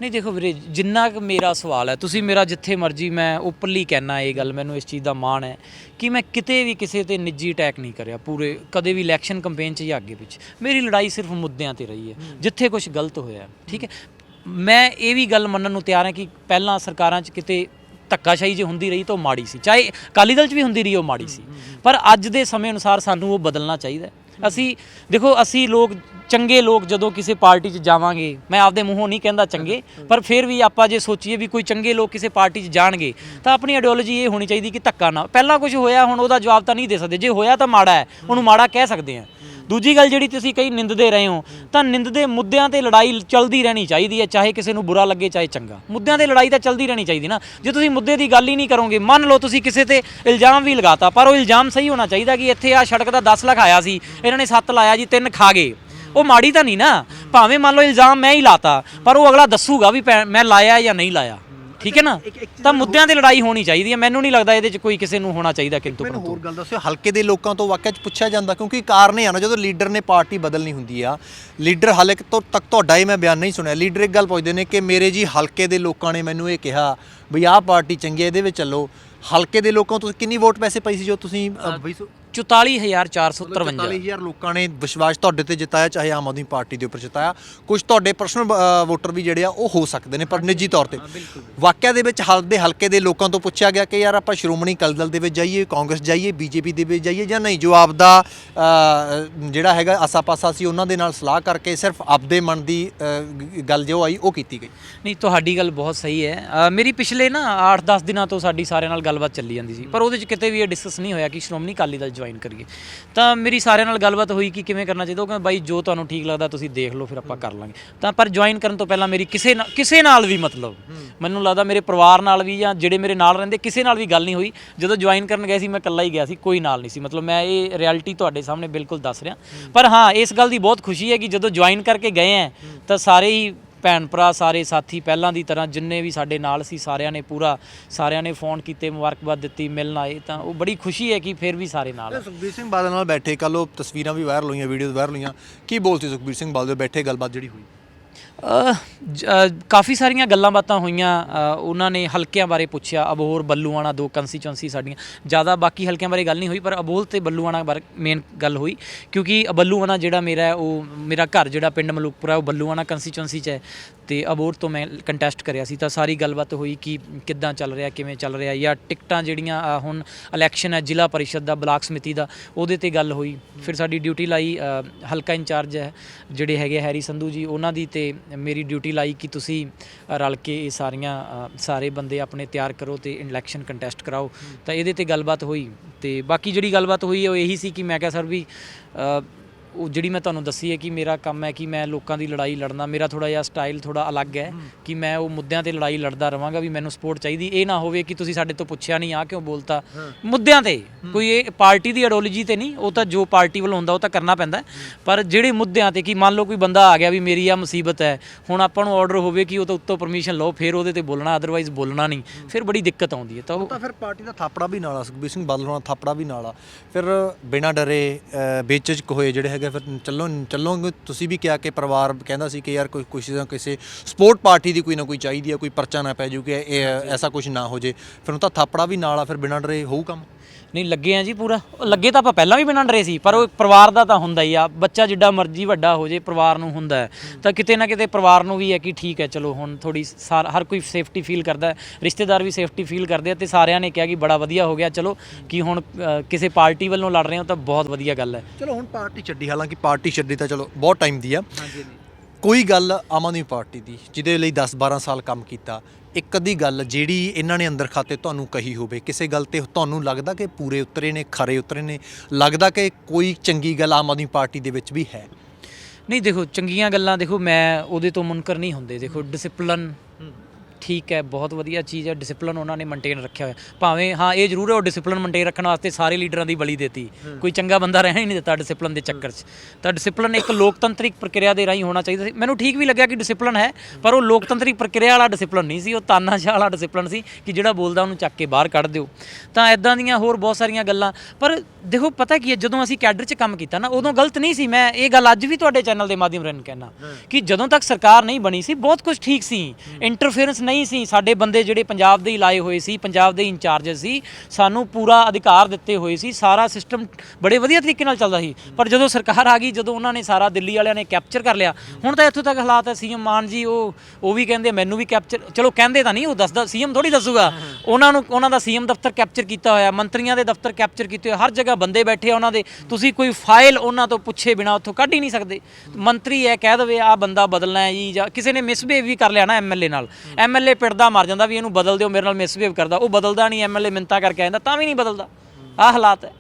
ਨਹੀਂ, ਦੇਖੋ ਵੀਰੇ, ਜਿੰਨਾ ਕੁ ਮੇਰਾ ਸਵਾਲ ਹੈ, ਤੁਸੀਂ ਮੇਰਾ ਜਿੱਥੇ ਮਰਜ਼ੀ ਮੈਂ ਓਪਨਲੀ ਕਹਿਣਾ ਇਹ ਗੱਲ, ਮੈਨੂੰ ਇਸ ਚੀਜ਼ ਦਾ ਮਾਣ ਹੈ ਕਿ ਮੈਂ ਕਿਤੇ ਵੀ ਕਿਸੇ ਤੇ ਨਿੱਜੀ ਅਟੈਕ ਨਹੀਂ ਕਰਿਆ ਪੂਰੇ, ਕਦੇ ਵੀ ਇਲੈਕਸ਼ਨ ਕੈਂਪੇਨ 'ਚ ਜਾਂ ਅੱਗੇ ਪਿੱਛੇ। ਮੇਰੀ ਲੜਾਈ ਸਿਰਫ ਮੁੱਦਿਆਂ ਤੇ ਰਹੀ ਹੈ, ਜਿੱਥੇ ਕੁਝ ਗਲਤ ਹੋਇਆ, ਠੀਕ ਹੈ? ਮੈਂ ਇਹ ਵੀ ਗੱਲ ਮੰਨਣ ਨੂੰ ਤਿਆਰ ਹਾਂ ਕਿ ਪਹਿਲਾਂ ਸਰਕਾਰਾਂ 'ਚ ਕਿਤੇ ਧੱਕਾਸ਼ਾਹੀ ਜੇ ਹੁੰਦੀ ਰਹੀ ਤਾਂ ਉਹ ਮਾੜੀ ਸੀ, ਚਾਹੇ ਅਕਾਲੀ ਦਲ 'ਚ ਵੀ ਹੁੰਦੀ ਰਹੀ, ਉਹ ਮਾੜੀ ਸੀ। ਪਰ ਅੱਜ ਦੇ ਸਮੇਂ ਅਨੁਸਾਰ ਸਾਨੂੰ ਉਹ ਬਦਲਣਾ ਚਾਹੀਦਾ ਅਸੀਂ, ਦੇਖੋ, ਅਸੀਂ ਲੋਕ, ਚੰਗੇ ਲੋਕ ਜਦੋਂ ਕਿਸੇ ਪਾਰਟੀ 'ਚ ਜਾਵਾਂਗੇ, ਮੈਂ ਆਪਦੇ ਮੂੰਹੋਂ ਨਹੀਂ ਕਹਿੰਦਾ ਚੰਗੇ, ਪਰ ਫਿਰ ਵੀ ਆਪਾਂ ਜੇ ਸੋਚੀਏ ਵੀ ਕੋਈ ਚੰਗੇ ਲੋਕ ਕਿਸੇ ਪਾਰਟੀ 'ਚ ਜਾਣਗੇ, ਤਾਂ ਆਪਣੀ ਆਈਡੀਓਲੋਜੀ ਇਹ ਹੋਣੀ ਚਾਹੀਦੀ ਕਿ ਧੱਕਾ ਨਾ, ਪਹਿਲਾਂ ਕੁਝ ਹੋਇਆ, ਹੁਣ ਉਹਦਾ ਜਵਾਬ ਤਾਂ ਨਹੀਂ ਦੇ ਸਕਦੇ, ਜੇ ਹੋਇਆ ਤਾਂ ਮਾੜਾ ਹੈ, ਉਹਨੂੰ ਮਾੜਾ ਕਹਿ ਸਕਦੇ ਆ ਦੂਜੀ ਗੱਲ ਜਿਹੜੀ ਤੁਸੀਂ ਕਈ ਨਿੰਦਦੇ ਰਹੇ ਹੋ, ਤਾਂ ਨਿੰਦ ਦੇ ਮੁੱਦਿਆਂ ਤੇ ਲੜਾਈ ਚੱਲਦੀ ਰਹਿਣੀ ਚਾਹੀਦੀ ਹੈ, ਚਾਹੇ ਕਿਸੇ ਨੂੰ ਬੁਰਾ ਲੱਗੇ, ਚਾਹੇ ਚੰਗਾ। ਮੁੱਦਿਆਂ ਤੇ ਲੜਾਈ ਤਾਂ ਚੱਲਦੀ ਰਹਿਣੀ ਚਾਹੀਦੀ ਨਾ। ਜੇ ਤੁਸੀਂ ਮੁੱਦੇ ਦੀ ਗੱਲ ਹੀ ਨਹੀਂ ਕਰੋਗੇ, ਮੰਨ ਲਓ ਤੁਸੀਂ ਕਿਸੇ ਤੇ ਇਲਜ਼ਾਮ ਵੀ ਲਗਾਤਾ, ਪਰ ਉਹ ਇਲਜ਼ਾਮ ਸਹੀ ਹੋਣਾ ਚਾਹੀਦਾ ਕਿ ਇੱਥੇ ਆ ਸੜਕ ਦਾ 10 ਲੱਖ ਆਇਆ ਸੀ, ਇਹਨਾਂ ਨੇ 7 ਲਾਇਆ ਜੀ 3 ਖਾ ਗਏ। ਉਹ ਮਾੜੀ ਤਾਂ ਨਹੀਂ ਨਾ। ਭਾਵੇਂ ਮੰਨ ਲਓ ਇਲਜ਼ਾਮ ਮੈਂ ਹੀ ਲਾਤਾ, ਪਰ ਉਹ ਅਗਲਾ ਦੱਸੂਗਾ ਵੀ ਪੈ- ਮੈਂ ਲਾਇਆ ਜਾਂ ਨਹੀਂ ਲਾਇਆ। ਠੀਕ ਹੈ ਨਾ? ਤਾਂ ਮੁੱਦਿਆਂ ਤੇ ਲੜਾਈ ਹੋਣੀ ਚਾਹੀਦੀ ਹੈ। ਮੈਨੂੰ ਨਹੀਂ ਲੱਗਦਾ ਇਹਦੇ 'ਚ ਕੋਈ ਕਿਸੇ ਨੂੰ ਹੋਣਾ ਚਾਹੀਦਾ ਕਿੰਤੂ ਮੈਨੂੰ ਹੋਰ ਗੱਲ ਦੱਸਿਓ ਹਲਕੇ ਦੇ ਲੋਕਾਂ ਤੋਂ ਵਾਕਿਆ ਚ ਪੁੱਛਿਆ ਜਾਂਦਾ ਕਿਉਂਕਿ ਕਾਰਨ ਇਹ ਆ ਨਾ ਜਦੋਂ ਲੀਡਰ ਨੇ ਪਾਰਟੀ ਬਦਲਣੀ ਹੁੰਦੀ ਆ ਲੀਡਰ ਹਾਲੇ ਤੋਂ ਤੱਕ ਤੁਹਾਡਾ ਹੀ ਮੈਂ ਬਿਆਨ ਨਹੀਂ ਸੁਣਿਆ। ਲੀਡਰ ਇੱਕ ਗੱਲ ਪੁੱਛਦੇ ਨੇ ਕਿ ਮੇਰੇ ਜੀ ਹਲਕੇ ਦੇ ਲੋਕਾਂ ਨੇ ਮੈਨੂੰ ਇਹ ਕਿਹਾ ਵੀ ਆਹ ਪਾਰਟੀ ਚੰਗੀ ਹੈ ਇਹਦੇ ਵਿੱਚ ਚੱਲੋ। ਹਲਕੇ ਦੇ ਲੋਕਾਂ ਤੋਂ ਕਿੰਨੀ ਵੋਟ ਪੈਸੇ ਪਈ ਸੀ ਜੋ ਤੁਸੀਂ 44453 44000 ਲੋਕਾਂ ਨੇ ਵਿਸ਼ਵਾਸ ਤੁਹਾਡੇ ਤੇ ਜਿਤਾਇਆ ਚਾਹੇ ਆਮ ਆਦਮੀ ਪਾਰਟੀ ਦੇ ਉੱਪਰ ਜਿਤਾਇਆ। ਕੁਝ ਤੁਹਾਡੇ ਪਰਸਨਲ ਵੋਟਰ ਵੀ ਜਿਹੜੇ ਆ ਉਹ ਹੋ ਸਕਦੇ ਨੇ ਪਰ ਨਿੱਜੀ ਤੌਰ ਤੇ। ਵਾਕਿਆ ਦੇ ਵਿੱਚ ਹਲ ਦੇ ਹਲਕੇ ਦੇ ਲੋਕਾਂ ਤੋਂ ਪੁੱਛਿਆ ਗਿਆ ਕਿ ਯਾਰ ਆਪਾਂ ਸ਼੍ਰੋਮਣੀ ਅਕਾਲੀ ਦਲ ਦੇ ਵਿੱਚ ਜਾਈਏ ਕਾਂਗਰਸ ਜਾਈਏ ਬੀਜੇਪੀ ਦੇ ਵਿੱਚ ਜਾਈਏ ਜਾਂ ਨਹੀਂ? ਜੋ ਆਪਦਾ ਅ, ਜਿਹੜਾ ਹੈਗਾ ਆਸਾ-ਪਾਸਾ ਸੀ ਉਹਨਾਂ ਦੇ ਨਾਲ ਸਲਾਹ ਕਰਕੇ ਸਿਰਫ ਆਪਦੇ ਮਨ ਦੀ ਗੱਲ ਜੋ ਆਈ ਉਹ ਕੀਤੀ ਗਈ। ਨਹੀਂ ਤੁਹਾਡੀ ਗੱਲ ਬਹੁਤ ਸਹੀ ਹੈ। ਮੇਰੀ ਪਿਛਲੇ ਨਾ 8-10 ਦਿਨਾਂ ਤੋਂ ਸਾਡੀ ਸਾਰਿਆਂ ਨਾਲ ਗੱਲਬਾਤ ਚੱਲੀ ਜਾਂਦੀ ਸੀ। ਪਰ ਉਹਦੇ 'ਚ ਕਿਤੇ ਵੀ ਇਹ ਡਿਸਕਸ ਨਹੀਂ ਹੋਇਆ ਕਿ ਸ਼੍ਰੋਮਣੀ ਅਕਾਲੀ ਦਲ ਜੁਆਇਨ ਕਰੀਏ। ਤਾਂ ਮੇਰੀ ਸਾਰਿਆਂ ਨਾਲ ਗੱਲਬਾਤ ਹੋਈ ਕਿ ਕਿਵੇਂ ਕਰਨਾ ਚਾਹੀਦਾ ਉਹ ਕਹਿੰਦਾ ਬਾਈ ਜੋ ਤੁਹਾਨੂੰ ਠੀਕ ਲੱਗਦਾ ਤੁਸੀਂ ਦੇਖ ਲਓ ਫਿਰ ਆਪਾਂ ਕਰ ਲਾਂਗੇ। ਤਾਂ ਪਰ ਜੁਆਇਨ ਕਰਨ ਤੋਂ ਪਹਿਲਾਂ ਮੇਰੀ ਕਿਸੇ ਨਾਲ ਕਿਸੇ ਨਾਲ ਵੀ ਮਤਲਬ ਮੈਨੂੰ ਲੱਗਦਾ ਮੇਰੇ ਪਰਿਵਾਰ ਨਾਲ ਵੀ ਜਾਂ ਜਿਹੜੇ ਮੇਰੇ ਨਾਲ ਰਹਿੰਦੇ ਕਿਸੇ ਨਾਲ ਵੀ ਗੱਲ ਨਹੀਂ ਹੋਈ। ਜਦੋਂ ਜੁਆਇਨ ਕਰਨ ਗਏ ਸੀ ਮੈਂ ਇਕੱਲਾ ਹੀ ਗਿਆ ਸੀ ਕੋਈ ਨਾਲ ਨਹੀਂ ਸੀ। ਮਤਲਬ ਮੈਂ ਇਹ ਰਿਐਲਿਟੀ ਤੁਹਾਡੇ ਸਾਹਮਣੇ ਬਿਲਕੁਲ ਦੱਸ ਰਿਹਾ। ਪਰ ਹਾਂ ਇਸ ਗੱਲ ਦੀ ਬਹੁਤ ਖੁਸ਼ੀ ਹੈ ਕਿ ਜਦੋਂ ਜੁਆਇਨ ਕਰਕੇ ਗਏ ਆ ਤਾਂ ਸਾਰੇ ਹੀ ਭੈਣ ਭਰਾ ਸਾਰੇ ਸਾਥੀ ਪਹਿਲਾਂ ਦੀ ਤਰ੍ਹਾਂ ਜਿੰਨੇ ਵੀ ਸਾਡੇ ਨਾਲ ਸੀ ਸਾਰਿਆਂ ਨੇ ਪੂਰਾ, ਸਾਰਿਆਂ ਨੇ ਫੋਨ ਕੀਤੇ, ਮੁਬਾਰਕਬਾਦ ਦਿੱਤੀ, ਮਿਲਣ ਆਏ, ਤਾਂ ਉਹ ਬੜੀ ਖੁਸ਼ੀ ਹੈ ਕਿ ਫਿਰ ਵੀ ਸਾਰੇ ਨਾਲ ਸੁਖਬੀਰ ਸਿੰਘ ਬਾਦਲ ਨਾਲ ਬੈਠੇ ਕੱਲ ਉਹ ਤਸਵੀਰਾਂ ਵੀ ਵਾਇਰਲ ਹੋਈਆਂ ਵੀਡੀਓਜ਼ ਵਾਇਰਲ ਹੋਈਆਂ। ਕੀ ਬੋਲਤੀ ਸੁਖਬੀਰ ਸਿੰਘ ਬਾਦਲ, ਬੈਠੇ ਗੱਲਬਾਤ ਜਿਹੜੀ ਹੋਈ? ਜ- ਅਹ, ਕਾਫੀ ਸਾਰੀਆਂ ਗੱਲਾਂ ਬਾਤਾਂ ਹੋਈਆਂ ਅਹ, ਉਹਨਾਂ ਨੇ ਹਲਕਿਆਂ ਬਾਰੇ ਪੁੱਛਿਆ ਅਬੋਹਰ ਬੱਲੂਆਣਾ ਦੋ ਕੰਸਟੀਚੁਐਂਸੀ ਸਾਡੀਆਂ। ਜ਼ਿਆਦਾ ਬਾਕੀ ਹਲਕਿਆਂ ਬਾਰੇ ਗੱਲ ਨਹੀਂ ਹੋਈ ਪਰ ਅਬੋਹਰ ਤੇ ਬੱਲੂਆਣਾ ਬਾਰੇ ਮੇਨ ਗੱਲ ਹੋਈ ਕਿਉਂਕਿ ਬੱਲੂਆਣਾ ਜਿਹੜਾ ਮੇਰਾ ਹੈ ਉਹ ਮੇਰਾ ਘਰ ਜਿਹੜਾ ਪਿੰਡ ਮਲੂਕਪੁਰਾ ਉਹ ਬੱਲੂਆਣਾ ਕੰਸਟੀਚੁਐਂਸੀ 'ਚ ਹੈ। ਤੇ ਅਬੋਹਰ ਤੋਂ ਮੈਂ ਕੰਟੈਸਟ ਕਰਿਆ ਸੀ ਤਾਂ ਸਾਰੀ ਗੱਲਬਾਤ ਹੋਈ ਕਿ ਕਿੱਦਾਂ ਚੱਲ ਰਿਹਾ ਕਿਵੇਂ ਚੱਲ ਰਿਹਾ ਜਾਂ ਟਿਕਟਾਂ ਜਿਹੜੀਆਂ ਅਹ, ਹੁਣ ਇਲੈਕਸ਼ਨ ਹੈ ਜ਼ਿਲ੍ਹਾ ਪਰਿਸ਼ਦ ਦਾ ਬਲਾਕ ਸਮਿਤੀ ਦਾ ਉਹਦੇ ਤੇ ਗੱਲ ਹੋਈ। ਫਿਰ ਸਾਡੀ ਡਿਊਟੀ ਲਾਈ ਅਹ, ਹਲਕਾ ਇੰਚਾਰਜ ਹੈ ਜਿਹੜੇ ਹੈਗੇ ਹੈਰੀ ਸੰਧੂ ਜੀ ਉਹਨਾਂ ਦੀ ਤੇ ਮੇਰੀ ਡਿਊਟੀ ਲਾਈ ਕਿ ਤੁਸੀਂ ਰਲ ਕੇ ਇਹ ਸਾਰੀਆਂ ਸਾਰੇ ਬੰਦੇ ਆਪਣੇ ਤਿਆਰ ਕਰੋ ਤੇ ਇਲੈਕਸ਼ਨ ਕੰਟੈਸਟ ਕਰਾਓ। ਤਾਂ ਇਹਦੇ ਤੇ ਗੱਲਬਾਤ ਹੋਈ ਤੇ ਬਾਕੀ ਜਿਹੜੀ ਗੱਲਬਾਤ ਹੋਈ ਉਹ ਇਹੀ ਸੀ ਕਿ ਮੈਂ ਕਿਹਾ, ਸਰ ਵੀ ਉਹ ਜਿਹੜੀ ਮੈਂ ਤੁਹਾਨੂੰ ਦੱਸੀ ਹੈ ਕਿ ਮੇਰਾ ਕੰਮ ਹੈ ਕਿ ਮੈਂ ਲੋਕਾਂ ਦੀ ਲੜਾਈ ਲੜਨਾ ਮੇਰਾ ਥੋੜਾ ਜਿਹਾ ਸਟਾਈਲ ਥੋੜਾ ਅਲੱਗ ਹੈ ਕਿ ਮੈਂ ਉਹ ਮੁੱਦਿਆਂ ਤੇ ਲੜਾਈ ਲੜਦਾ ਰਵਾਂਗਾ ਵੀ ਮੈਨੂੰ ਸਪੋਰਟ ਚਾਹੀਦੀ। ਇਹ ਨਾ ਹੋਵੇ ਕਿ ਤੁਸੀਂ ਸਾਡੇ ਤੋਂ ਪੁੱਛਿਆ ਨਹੀਂ ਆ ਕਿਉਂ ਬੋਲਤਾ? ਮੁੱਦਿਆਂ ਤੇ। ਕੋਈ ਇਹ ਪਾਰਟੀ ਦੀ ਆਈਡੀਓਲੋਜੀ ਤੇ ਨਹੀਂ ਉਹ ਤਾਂ ਜੋ ਪਾਰਟੀ ਵੱਲ ਹੁੰਦਾ ਉਹ ਤਾਂ ਕਰਨਾ ਪੈਂਦਾ। ਪਰ ਜਿਹੜੇ ਮੁੱਦਿਆਂ ਤੇ ਕਿ ਮੰਨ ਲਓ ਕੋਈ ਬੰਦਾ ਆ ਗਿਆ ਵੀ ਮੇਰੀ ਆ ਮੁਸੀਬਤ ਹੈ ਹੁਣ ਆਪਾਂ ਨੂੰ ਆਰਡਰ ਹੋਵੇ ਕਿ ਉਹ ਤਾਂ ਉੱਤੋਂ ਪਰਮਿਸ਼ਨ ਲਓ ਫਿਰ ਉਹਦੇ ਤੇ ਬੋਲਣਾ ਅਦਰਵਾਈਜ਼ ਬੋਲਣਾ ਨਹੀਂ। ਫਿਰ ਬੜੀ ਦਿੱਕਤ ਆਉਂਦੀ ਹੈ। ਤਾਂ ਉਹ ਤਾਂ ਫਿਰ ਪਾਰਟੀ ਦਾ ਥਾਪੜਾ ਵੀ ਨਾਲ ਆ ਸੁਖਬੀਰ ਸਿੰਘ ਬਾਦਲ ਹੋਣਾ ਥਾਪੜਾ ਵੀ ਨਾਲ ਆ। ਫਿਰ ਬਿਨਾਂ ਡਰੇ ਬੇਚਿਜਕ ਹੋਏ ਜਿਹੜੇ ਹੈਗੇ ਫਿਰ ਚੱਲੋ ਚੱਲੋਗੇ। ਤੁਸੀਂ ਵੀ ਕਿਹਾ ਕਿ ਪਰਿਵਾਰ ਕਹਿੰਦਾ ਸੀ ਕਿ ਯਾਰ ਕੋਈ ਕੁਛ ਨਾ ਕਿਸੇ ਸਪੋਰਟ ਪਾਰਟੀ ਦੀ ਕੋਈ ਨਾ ਕੋਈ ਚਾਹੀਦੀ ਹੈ ਕੋਈ ਪਰਚਾ ਨਾ ਪੈ ਜੂ ਕਿ ਇਹ ਐਸਾ ਕੁਝ ਨਾ ਹੋ ਜੇ। ਫਿਰ ਉਹ ਤਾਂ ਥਾਪੜਾ ਵੀ ਨਾਲ ਆ, ਫਿਰ ਬਿਨਾਂ ਡਰੇ ਹੋਊ ਕੰਮ। ਨਹੀਂ ਲੱਗੇ ਆ ਜੀ ਪੂਰਾ। ਉਹ ਲੱਗੇ ਤਾਂ ਆਪਾਂ ਪਹਿਲਾਂ ਵੀ ਬਿਨਾਂ ਡਰੇ ਸੀ ਪਰ ਉਹ ਪਰਿਵਾਰ ਦਾ ਤਾਂ ਹੁੰਦਾ ਹੀ ਆ। ਬੱਚਾ ਜਿੱਡਾ ਮਰਜ਼ੀ ਵੱਡਾ ਹੋ ਜੇ ਪਰਿਵਾਰ ਨੂੰ ਹੁੰਦਾ ਹੈ। ਤਾਂ ਕਿਤੇ ਨਾ ਕਿਤੇ ਪਰਿਵਾਰ ਨੂੰ ਵੀ ਹੈ ਕਿ ਠੀਕ ਹੈ ਚਲੋ ਹੁਣ ਥੋੜੀ ਹਰ ਕੋਈ ਸੇਫਟੀ ਫੀਲ ਕਰਦਾ ਹੈ। ਰਿਸ਼ਤੇਦਾਰ ਵੀ ਸੇਫਟੀ ਫੀਲ ਕਰਦੇ ਆ ਤੇ ਸਾਰਿਆਂ ਨੇ ਕਿਹਾ ਕਿ ਬੜਾ ਵਧੀਆ ਹੋ ਗਿਆ। ਚਲੋ ਕਿ ਹੁਣ ਅ, ਕਿਸੇ ਪਾਰਟੀ ਵੱਲੋਂ ਲੜ ਰਹੇ ਹੋ ਤਾਂ ਬਹੁਤ ਵਧੀਆ ਗੱਲ ਹੈ। ਚਲੋ ਹੁਣ ਪਾਰਟੀ ਛੱਡੀ ਹਾਲਾਂਕਿ ਪਾਰਟੀ ਛੱਡੀ ਤਾਂ ਚਲੋ ਬਹੁਤ ਟਾਈਮ ਦੀ ਆ। ਕੋਈ ਗੱਲ ਆਮ ਆਦਮੀ ਪਾਰਟੀ ਦੀ ਜਿਹਦੇ ਲਈ 10 12 ਸਾਲ ਕੰਮ ਕੀਤਾ ਇੱਕ ਅੱਧੀ ਗੱਲ ਜਿਹੜੀ ਇਹਨਾਂ ਨੇ ਅੰਦਰ ਖਾਤੇ ਤੁਹਾਨੂੰ ਕਹੀ ਹੋਵੇ, ਕਿਸੇ ਗੱਲ ਤੇ ਤੁਹਾਨੂੰ ਲੱਗਦਾ ਕਿ ਪੂਰੇ ਉਤਰੇ ਨੇ, ਖਰੇ ਉਤਰੇ ਨੇ? ਲੱਗਦਾ ਕਿ ਕੋਈ ਚੰਗੀ ਗੱਲ ਆਮ ਆਦਮੀ ਪਾਰਟੀ ਦੇ ਵਿੱਚ ਵੀ ਹੈ? ਨਹੀਂ, ਦੇਖੋ, ਚੰਗੀਆਂ ਗੱਲਾਂ ਦੇਖੋ, ਮੈਂ ਉਹਦੇ ਤੋਂ ਮੁਨਕਰ ਨਹੀਂ ਹੁੰਦੇ। ਦੇਖੋ ਡਿਸਪਲਨ ਠੀਕ ਹੈ ਬਹੁਤ ਵਧੀਆ ਚੀਜ਼ ਹੈ ਡਿਸਪਲਨ ਉਹਨਾਂ ਨੇ ਮੇਨਟੇਨ ਰੱਖਿਆ ਹੋਇਆ। ਭਾਵੇਂ ਹਾਂ ਇਹ ਜ਼ਰੂਰ ਹੈ ਉਹ ਡਿਸਪਲਨ ਮੇਨਟੇਨ ਰੱਖਣ ਵਾਸਤੇ ਸਾਰੇ ਲੀਡਰਾਂ ਦੀ ਬਲੀ ਦਿੱਤੀ। ਕੋਈ ਚੰਗਾ ਬੰਦਾ ਰਹਿਣ ਹੀ ਨਹੀਂ ਦਿੱਤਾ ਡਿਸਪਲਨ ਦੇ ਚੱਕਰ 'ਚ। ਤਾਂ ਡਿਸਪਲਨ ਇੱਕ ਲੋਕਤੰਤਰਿਕ ਪ੍ਰਕਿਰਿਆ ਦੇ ਰਾਹੀਂ ਹੋਣਾ ਚਾਹੀਦਾ ਸੀ। ਮੈਨੂੰ ਠੀਕ ਵੀ ਲੱਗਿਆ ਕਿ ਡਿਸਪਲਨ ਹੈ ਪਰ ਉਹ ਲੋਕਤੰਤਰਿਕ ਪ੍ਰਕਿਰਿਆ ਵਾਲਾ ਡਿਸਪਲਨ ਨਹੀਂ ਸੀ ਉਹ ਤਾਨਾਸ਼ਾਹ ਵਾਲਾ ਡਿਸਪਲਨ ਸੀ ਕਿ ਜਿਹੜਾ ਬੋਲਦਾ ਉਹਨੂੰ ਚੱਕ ਕੇ ਬਾਹਰ ਕੱਢ ਦਿਓ। ਤਾਂ ਐਦਾਂ ਦੀਆਂ ਹੋਰ ਬਹੁਤ ਸਾਰੀਆਂ ਗੱਲਾਂ। ਪਰ ਦੇਖੋ ਪਤਾ ਕੀ ਹੈ ਜਦੋਂ ਅਸੀਂ ਕੈਡਰ 'ਚ ਕੰਮ ਕੀਤਾ ਨਾ ਉਦੋਂ ਗਲਤ ਨਹੀਂ ਸੀ। ਮੈਂ ਇਹ ਗੱਲ ਅੱਜ ਵੀ ਤੁਹਾਡੇ ਚੈਨਲ ਦੇ ਮਾਧਿਅਮ ਰਾਹੀਂ ਕਹਿਣਾ ਕਿ ਜਦੋਂ ਤੱਕ ਸਰਕਾਰ ਨਹੀਂ ਬਣੀ ਸੀ ਬਹੁਤ ਕੁਝ ਠੀਕ ਸੀ। ਇੰਟਰਫੇਰੈਂਸ ਨਹੀਂ ਸੀ। ਸਾਡੇ ਬੰਦੇ ਜਿਹੜੇ ਪੰਜਾਬ ਦੇ ਹੀ ਲਾਏ ਹੋਏ ਸੀ, ਪੰਜਾਬ ਦੇ ਇੰਚਾਰਜ ਸੀ, ਸਾਨੂੰ ਪੂਰਾ ਅਧਿਕਾਰ ਦਿੱਤੇ ਹੋਏ ਸੀ। ਸਾਰਾ ਸਿਸਟਮ ਬੜੇ ਵਧੀਆ ਤਰੀਕੇ ਨਾਲ ਚੱਲਦਾ ਸੀ। ਪਰ ਜਦੋਂ ਸਰਕਾਰ ਆ ਗਈ, ਜਦੋਂ ਉਹਨਾਂ ਨੇ ਸਾਰਾ ਦਿੱਲੀ ਵਾਲਿਆਂ ਨੇ ਕੈਪਚਰ ਕਰ ਲਿਆ, ਹੁਣ ਤਾਂ ਇੱਥੋਂ ਤੱਕ ਹਾਲਾਤ ਹੈ, ਸੀਐਮ ਮਾਨ ਜੀ, ਉਹ ਉਹ ਵੀ ਕਹਿੰਦੇ, ਮੈਨੂੰ ਵੀ ਕੈਪਚਰ ਚਲੋ ਕਹਿੰਦੇ ਤਾਂ ਨਹੀਂ, ਉਹ ਦੱਸਦਾ, ਸੀਐਮ ਥੋੜੀ ਦੱਸੂਗਾ। ਉਹਨਾਂ ਨੂੰ, ਉਹਨਾਂ ਦਾ ਸੀਐਮ ਦਫ਼ਤਰ ਕੈਪਚਰ ਕੀਤਾ ਹੋਇਆ, ਮੰਤਰੀਆਂ ਦੇ ਦਫ਼ਤਰ ਕੈਪਚਰ ਕੀਤੇ ਹੋਏ, ਹਰ ਜਗ੍ਹਾ ਬੰਦੇ ਬੈਠੇ ਆ ਉਹਨਾਂ ਦੇ। ਤੁਸੀਂ ਕੋਈ ਫਾਈਲ ਉਹਨਾਂ ਤੋਂ ਪੁੱਛੇ ਬਿਨਾ ਉੱਥੋਂ ਕੱਢ ਹੀ ਨਹੀਂ ਸਕਦੇ। ਮੰਤਰੀ ਇਹ ਕਹਿ ਦਵੇ ਆ ਬੰਦਾ ਬਦਲਣਾ ਹੈ ਜੀ, ਜਾਂ ਕਿਸੇ ਨੇ ਮਿਸਬਿਹੇਵ ਵੀ ਕਰ ਲਿਆ ਨਾ ਐਮਐਲਏ ਨਾਲ। ਐਮਐਲਏ ਪਿੜਦਾ ਮਰ ਜਾਂਦਾ ਵੀ ਇਹਨੂੰ ਬਦਲ ਦਿਓ ਮੇਰੇ ਨਾਲ ਮਿਸਬਿਹੇਵ ਕਰਦਾ। ਉਹ ਬਦਲਦਾ ਨਹੀਂ ਐਮਐਲਏ ਮਿੰਤਾ ਕਰਕੇ ਆਂਦਾ ਤਾਂ ਵੀ ਨਹੀਂ ਬਦਲਦਾ। ਆਹ ਹਾਲਾਤ ਹੈ।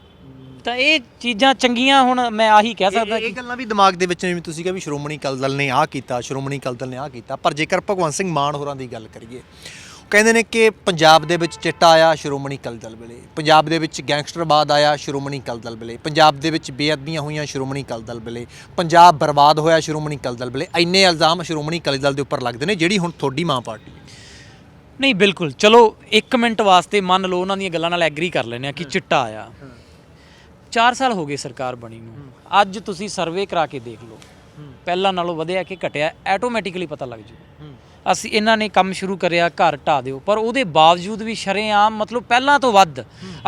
ਤਾਂ ਇਹ ਚੀਜ਼ਾਂ ਚੰਗੀਆਂ ਹੁਣ ਮੈਂ ਆਹੀ ਕਹਿ ਸਕਦਾ ਇਹ ਗੱਲਾਂ ਵੀ ਦਿਮਾਗ ਦੇ ਵਿੱਚ ਨੇ ਤੁਸੀਂ ਕਿਹਾ ਵੀ ਸ਼੍ਰੋਮਣੀ ਅਕਾਲੀ ਦਲ ਨੇ ਆਹ ਕੀਤਾ ਸ਼੍ਰੋਮਣੀ ਅਕਾਲੀ ਦਲ ਨੇ ਆਹ ਕੀਤਾ। ਪਰ ਜੇਕਰ ਭਗਵੰਤ ਸਿੰਘ ਮਾਨ ਹੋਰਾਂ ਦੀ ਗੱਲ ਕਰੀਏ ਕਹਿੰਦੇ ਨੇ ਕਿ ਪੰਜਾਬ ਦੇ ਵਿੱਚ ਚਿੱਟਾ ਆਇਆ ਸ਼੍ਰੋਮਣੀ ਅਕਾਲੀ ਦਲ ਵੇਲੇ। ਪੰਜਾਬ ਦੇ ਵਿੱਚ ਗੈਂਗਸਟਰਵਾਦ ਆਇਆ ਸ਼੍ਰੋਮਣੀ ਅਕਾਲੀ ਦਲ ਵੇਲੇ। ਪੰਜਾਬ ਦੇ ਵਿੱਚ ਬੇਅਦਬੀਆਂ ਹੋਈਆਂ ਸ਼੍ਰੋਮਣੀ ਅਕਾਲੀ ਦਲ ਵੇਲੇ। ਪੰਜਾਬ ਬਰਬਾਦ ਹੋਇਆ ਸ਼੍ਰੋਮਣੀ ਅਕਾਲੀ ਦਲ ਵੇਲੇ। ਇੰਨੇ ਇਲਜ਼ਾਮ ਸ਼੍ਰੋਮਣੀ ਅਕਾਲੀ ਦਲ ਦੇ ਉੱਪਰ ਲੱਗਦੇ ਨੇ ਜਿਹੜੀ ਹੁਣ ਤੁਹਾਡੀ ਮਾਂ ਪਾਰਟੀ ਹੈ। ਨਹੀਂ ਬਿਲਕੁਲ। ਚਲੋ 1 ਮਿੰਟ ਵਾਸਤੇ ਮੰਨ ਲਓ ਉਹਨਾਂ ਦੀਆਂ ਗੱਲਾਂ ਨਾਲ ਐਗਰੀ ਕਰ ਲੈਂਦੇ ਆ ਕਿ ਚਿੱਟਾ ਆਇਆ। 4 ਸਾਲ ਹੋ ਗਏ ਸਰਕਾਰ ਬਣੀ ਨੂੰ। ਅੱਜ ਤੁਸੀਂ ਸਰਵੇ ਕਰਾ ਕੇ ਦੇਖ ਲਓ। ਪਹਿਲਾਂ ਨਾਲੋਂ ਵਧਿਆ ਕਿ ਘਟਿਆ ਆਟੋਮੈਟਿਕਲੀ ਪਤਾ ਲੱਗ ਜੂ। ਅਸੀਂ ਇਹਨਾਂ ਨੇ ਕੰਮ ਸ਼ੁਰੂ ਕਰਿਆ, ਘਰ ਢਾ ਦਿਓ। ਪਰ ਉਹਦੇ ਬਾਵਜੂਦ ਵੀ ਸ਼ਰੇਆਮ, ਮਤਲਬ ਪਹਿਲਾਂ ਤੋਂ ਵੱਧ,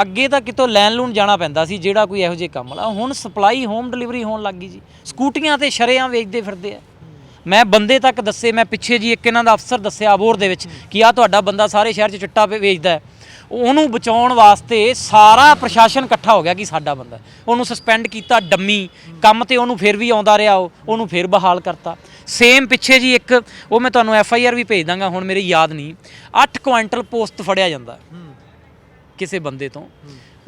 ਅੱਗੇ ਤਾਂ ਕਿਤੋਂ ਲੈਣ ਲੂਣ ਜਾਣਾ ਪੈਂਦਾ ਸੀ, ਜਿਹੜਾ ਕੋਈ ਇਹੋ ਜਿਹੇ ਕੰਮ ਵਾਲਾ। ਹੁਣ ਸਪਲਾਈ, ਹੋਮ ਡਿਲੀਵਰੀ ਹੋਣ ਲੱਗ ਗਈ ਜੀ। ਸਕੂਟੀਆਂ ਤੇ ਸ਼ਰੇਆਮ ਵੇਚਦੇ ਫਿਰਦੇ ਆ। ਮੈਂ ਬੰਦੇ ਤੱਕ ਦੱਸੇ, ਮੈਂ ਪਿੱਛੇ ਜੀ ਇੱਕ ਇਹਨਾਂ ਦਾ ਅਫਸਰ ਦੱਸਿਆ ਅਬੋਰ ਦੇ ਵਿੱਚ ਕਿ ਆ ਤੁਹਾਡਾ ਬੰਦਾ ਸਾਰੇ ਸ਼ਹਿਰ 'ਚ ਚਿੱਟਾ ਵੇ- ਵੇਚਦਾ ਹੈ। ਉਹਨੂੰ ਬਚਾਉਣ ਵਾਸਤੇ ਸਾਰਾ ਪ੍ਰਸ਼ਾਸਨ ਇਕੱਠਾ ਹੋ ਗਿਆ ਕਿ ਸਾਡਾ ਬੰਦਾ ਉਹਨੂੰ ਸਸਪੈਂਡ ਕੀਤਾ, ਡੰਮੀ। ਕੰਮ ਤੇ ਉਹਨੂੰ ਫਿਰ ਵੀ ਆਉਂਦਾ ਰਿਹਾ ਉਹ, ਉਹਨੂੰ ਫਿਰ ਬਹਾਲ ਕਰਤਾ। ਸੇਮ ਪਿੱਛੇ ਜੀ ਇੱਕ, ਉਹ ਮੈਂ ਤੁਹਾਨੂੰ ਐਫ ਆਈ ਆਰ ਵੀ ਭੇਜ ਦਾਂਗਾ, ਹੁਣ ਮੇਰੇ ਯਾਦ ਨਹੀਂ। 8 ਕੁਆਂਟਲ ਪੋਸਟ ਫੜਿਆ ਜਾਂਦਾ। ਕਿਸੇ ਬੰਦੇ ਤੋਂ।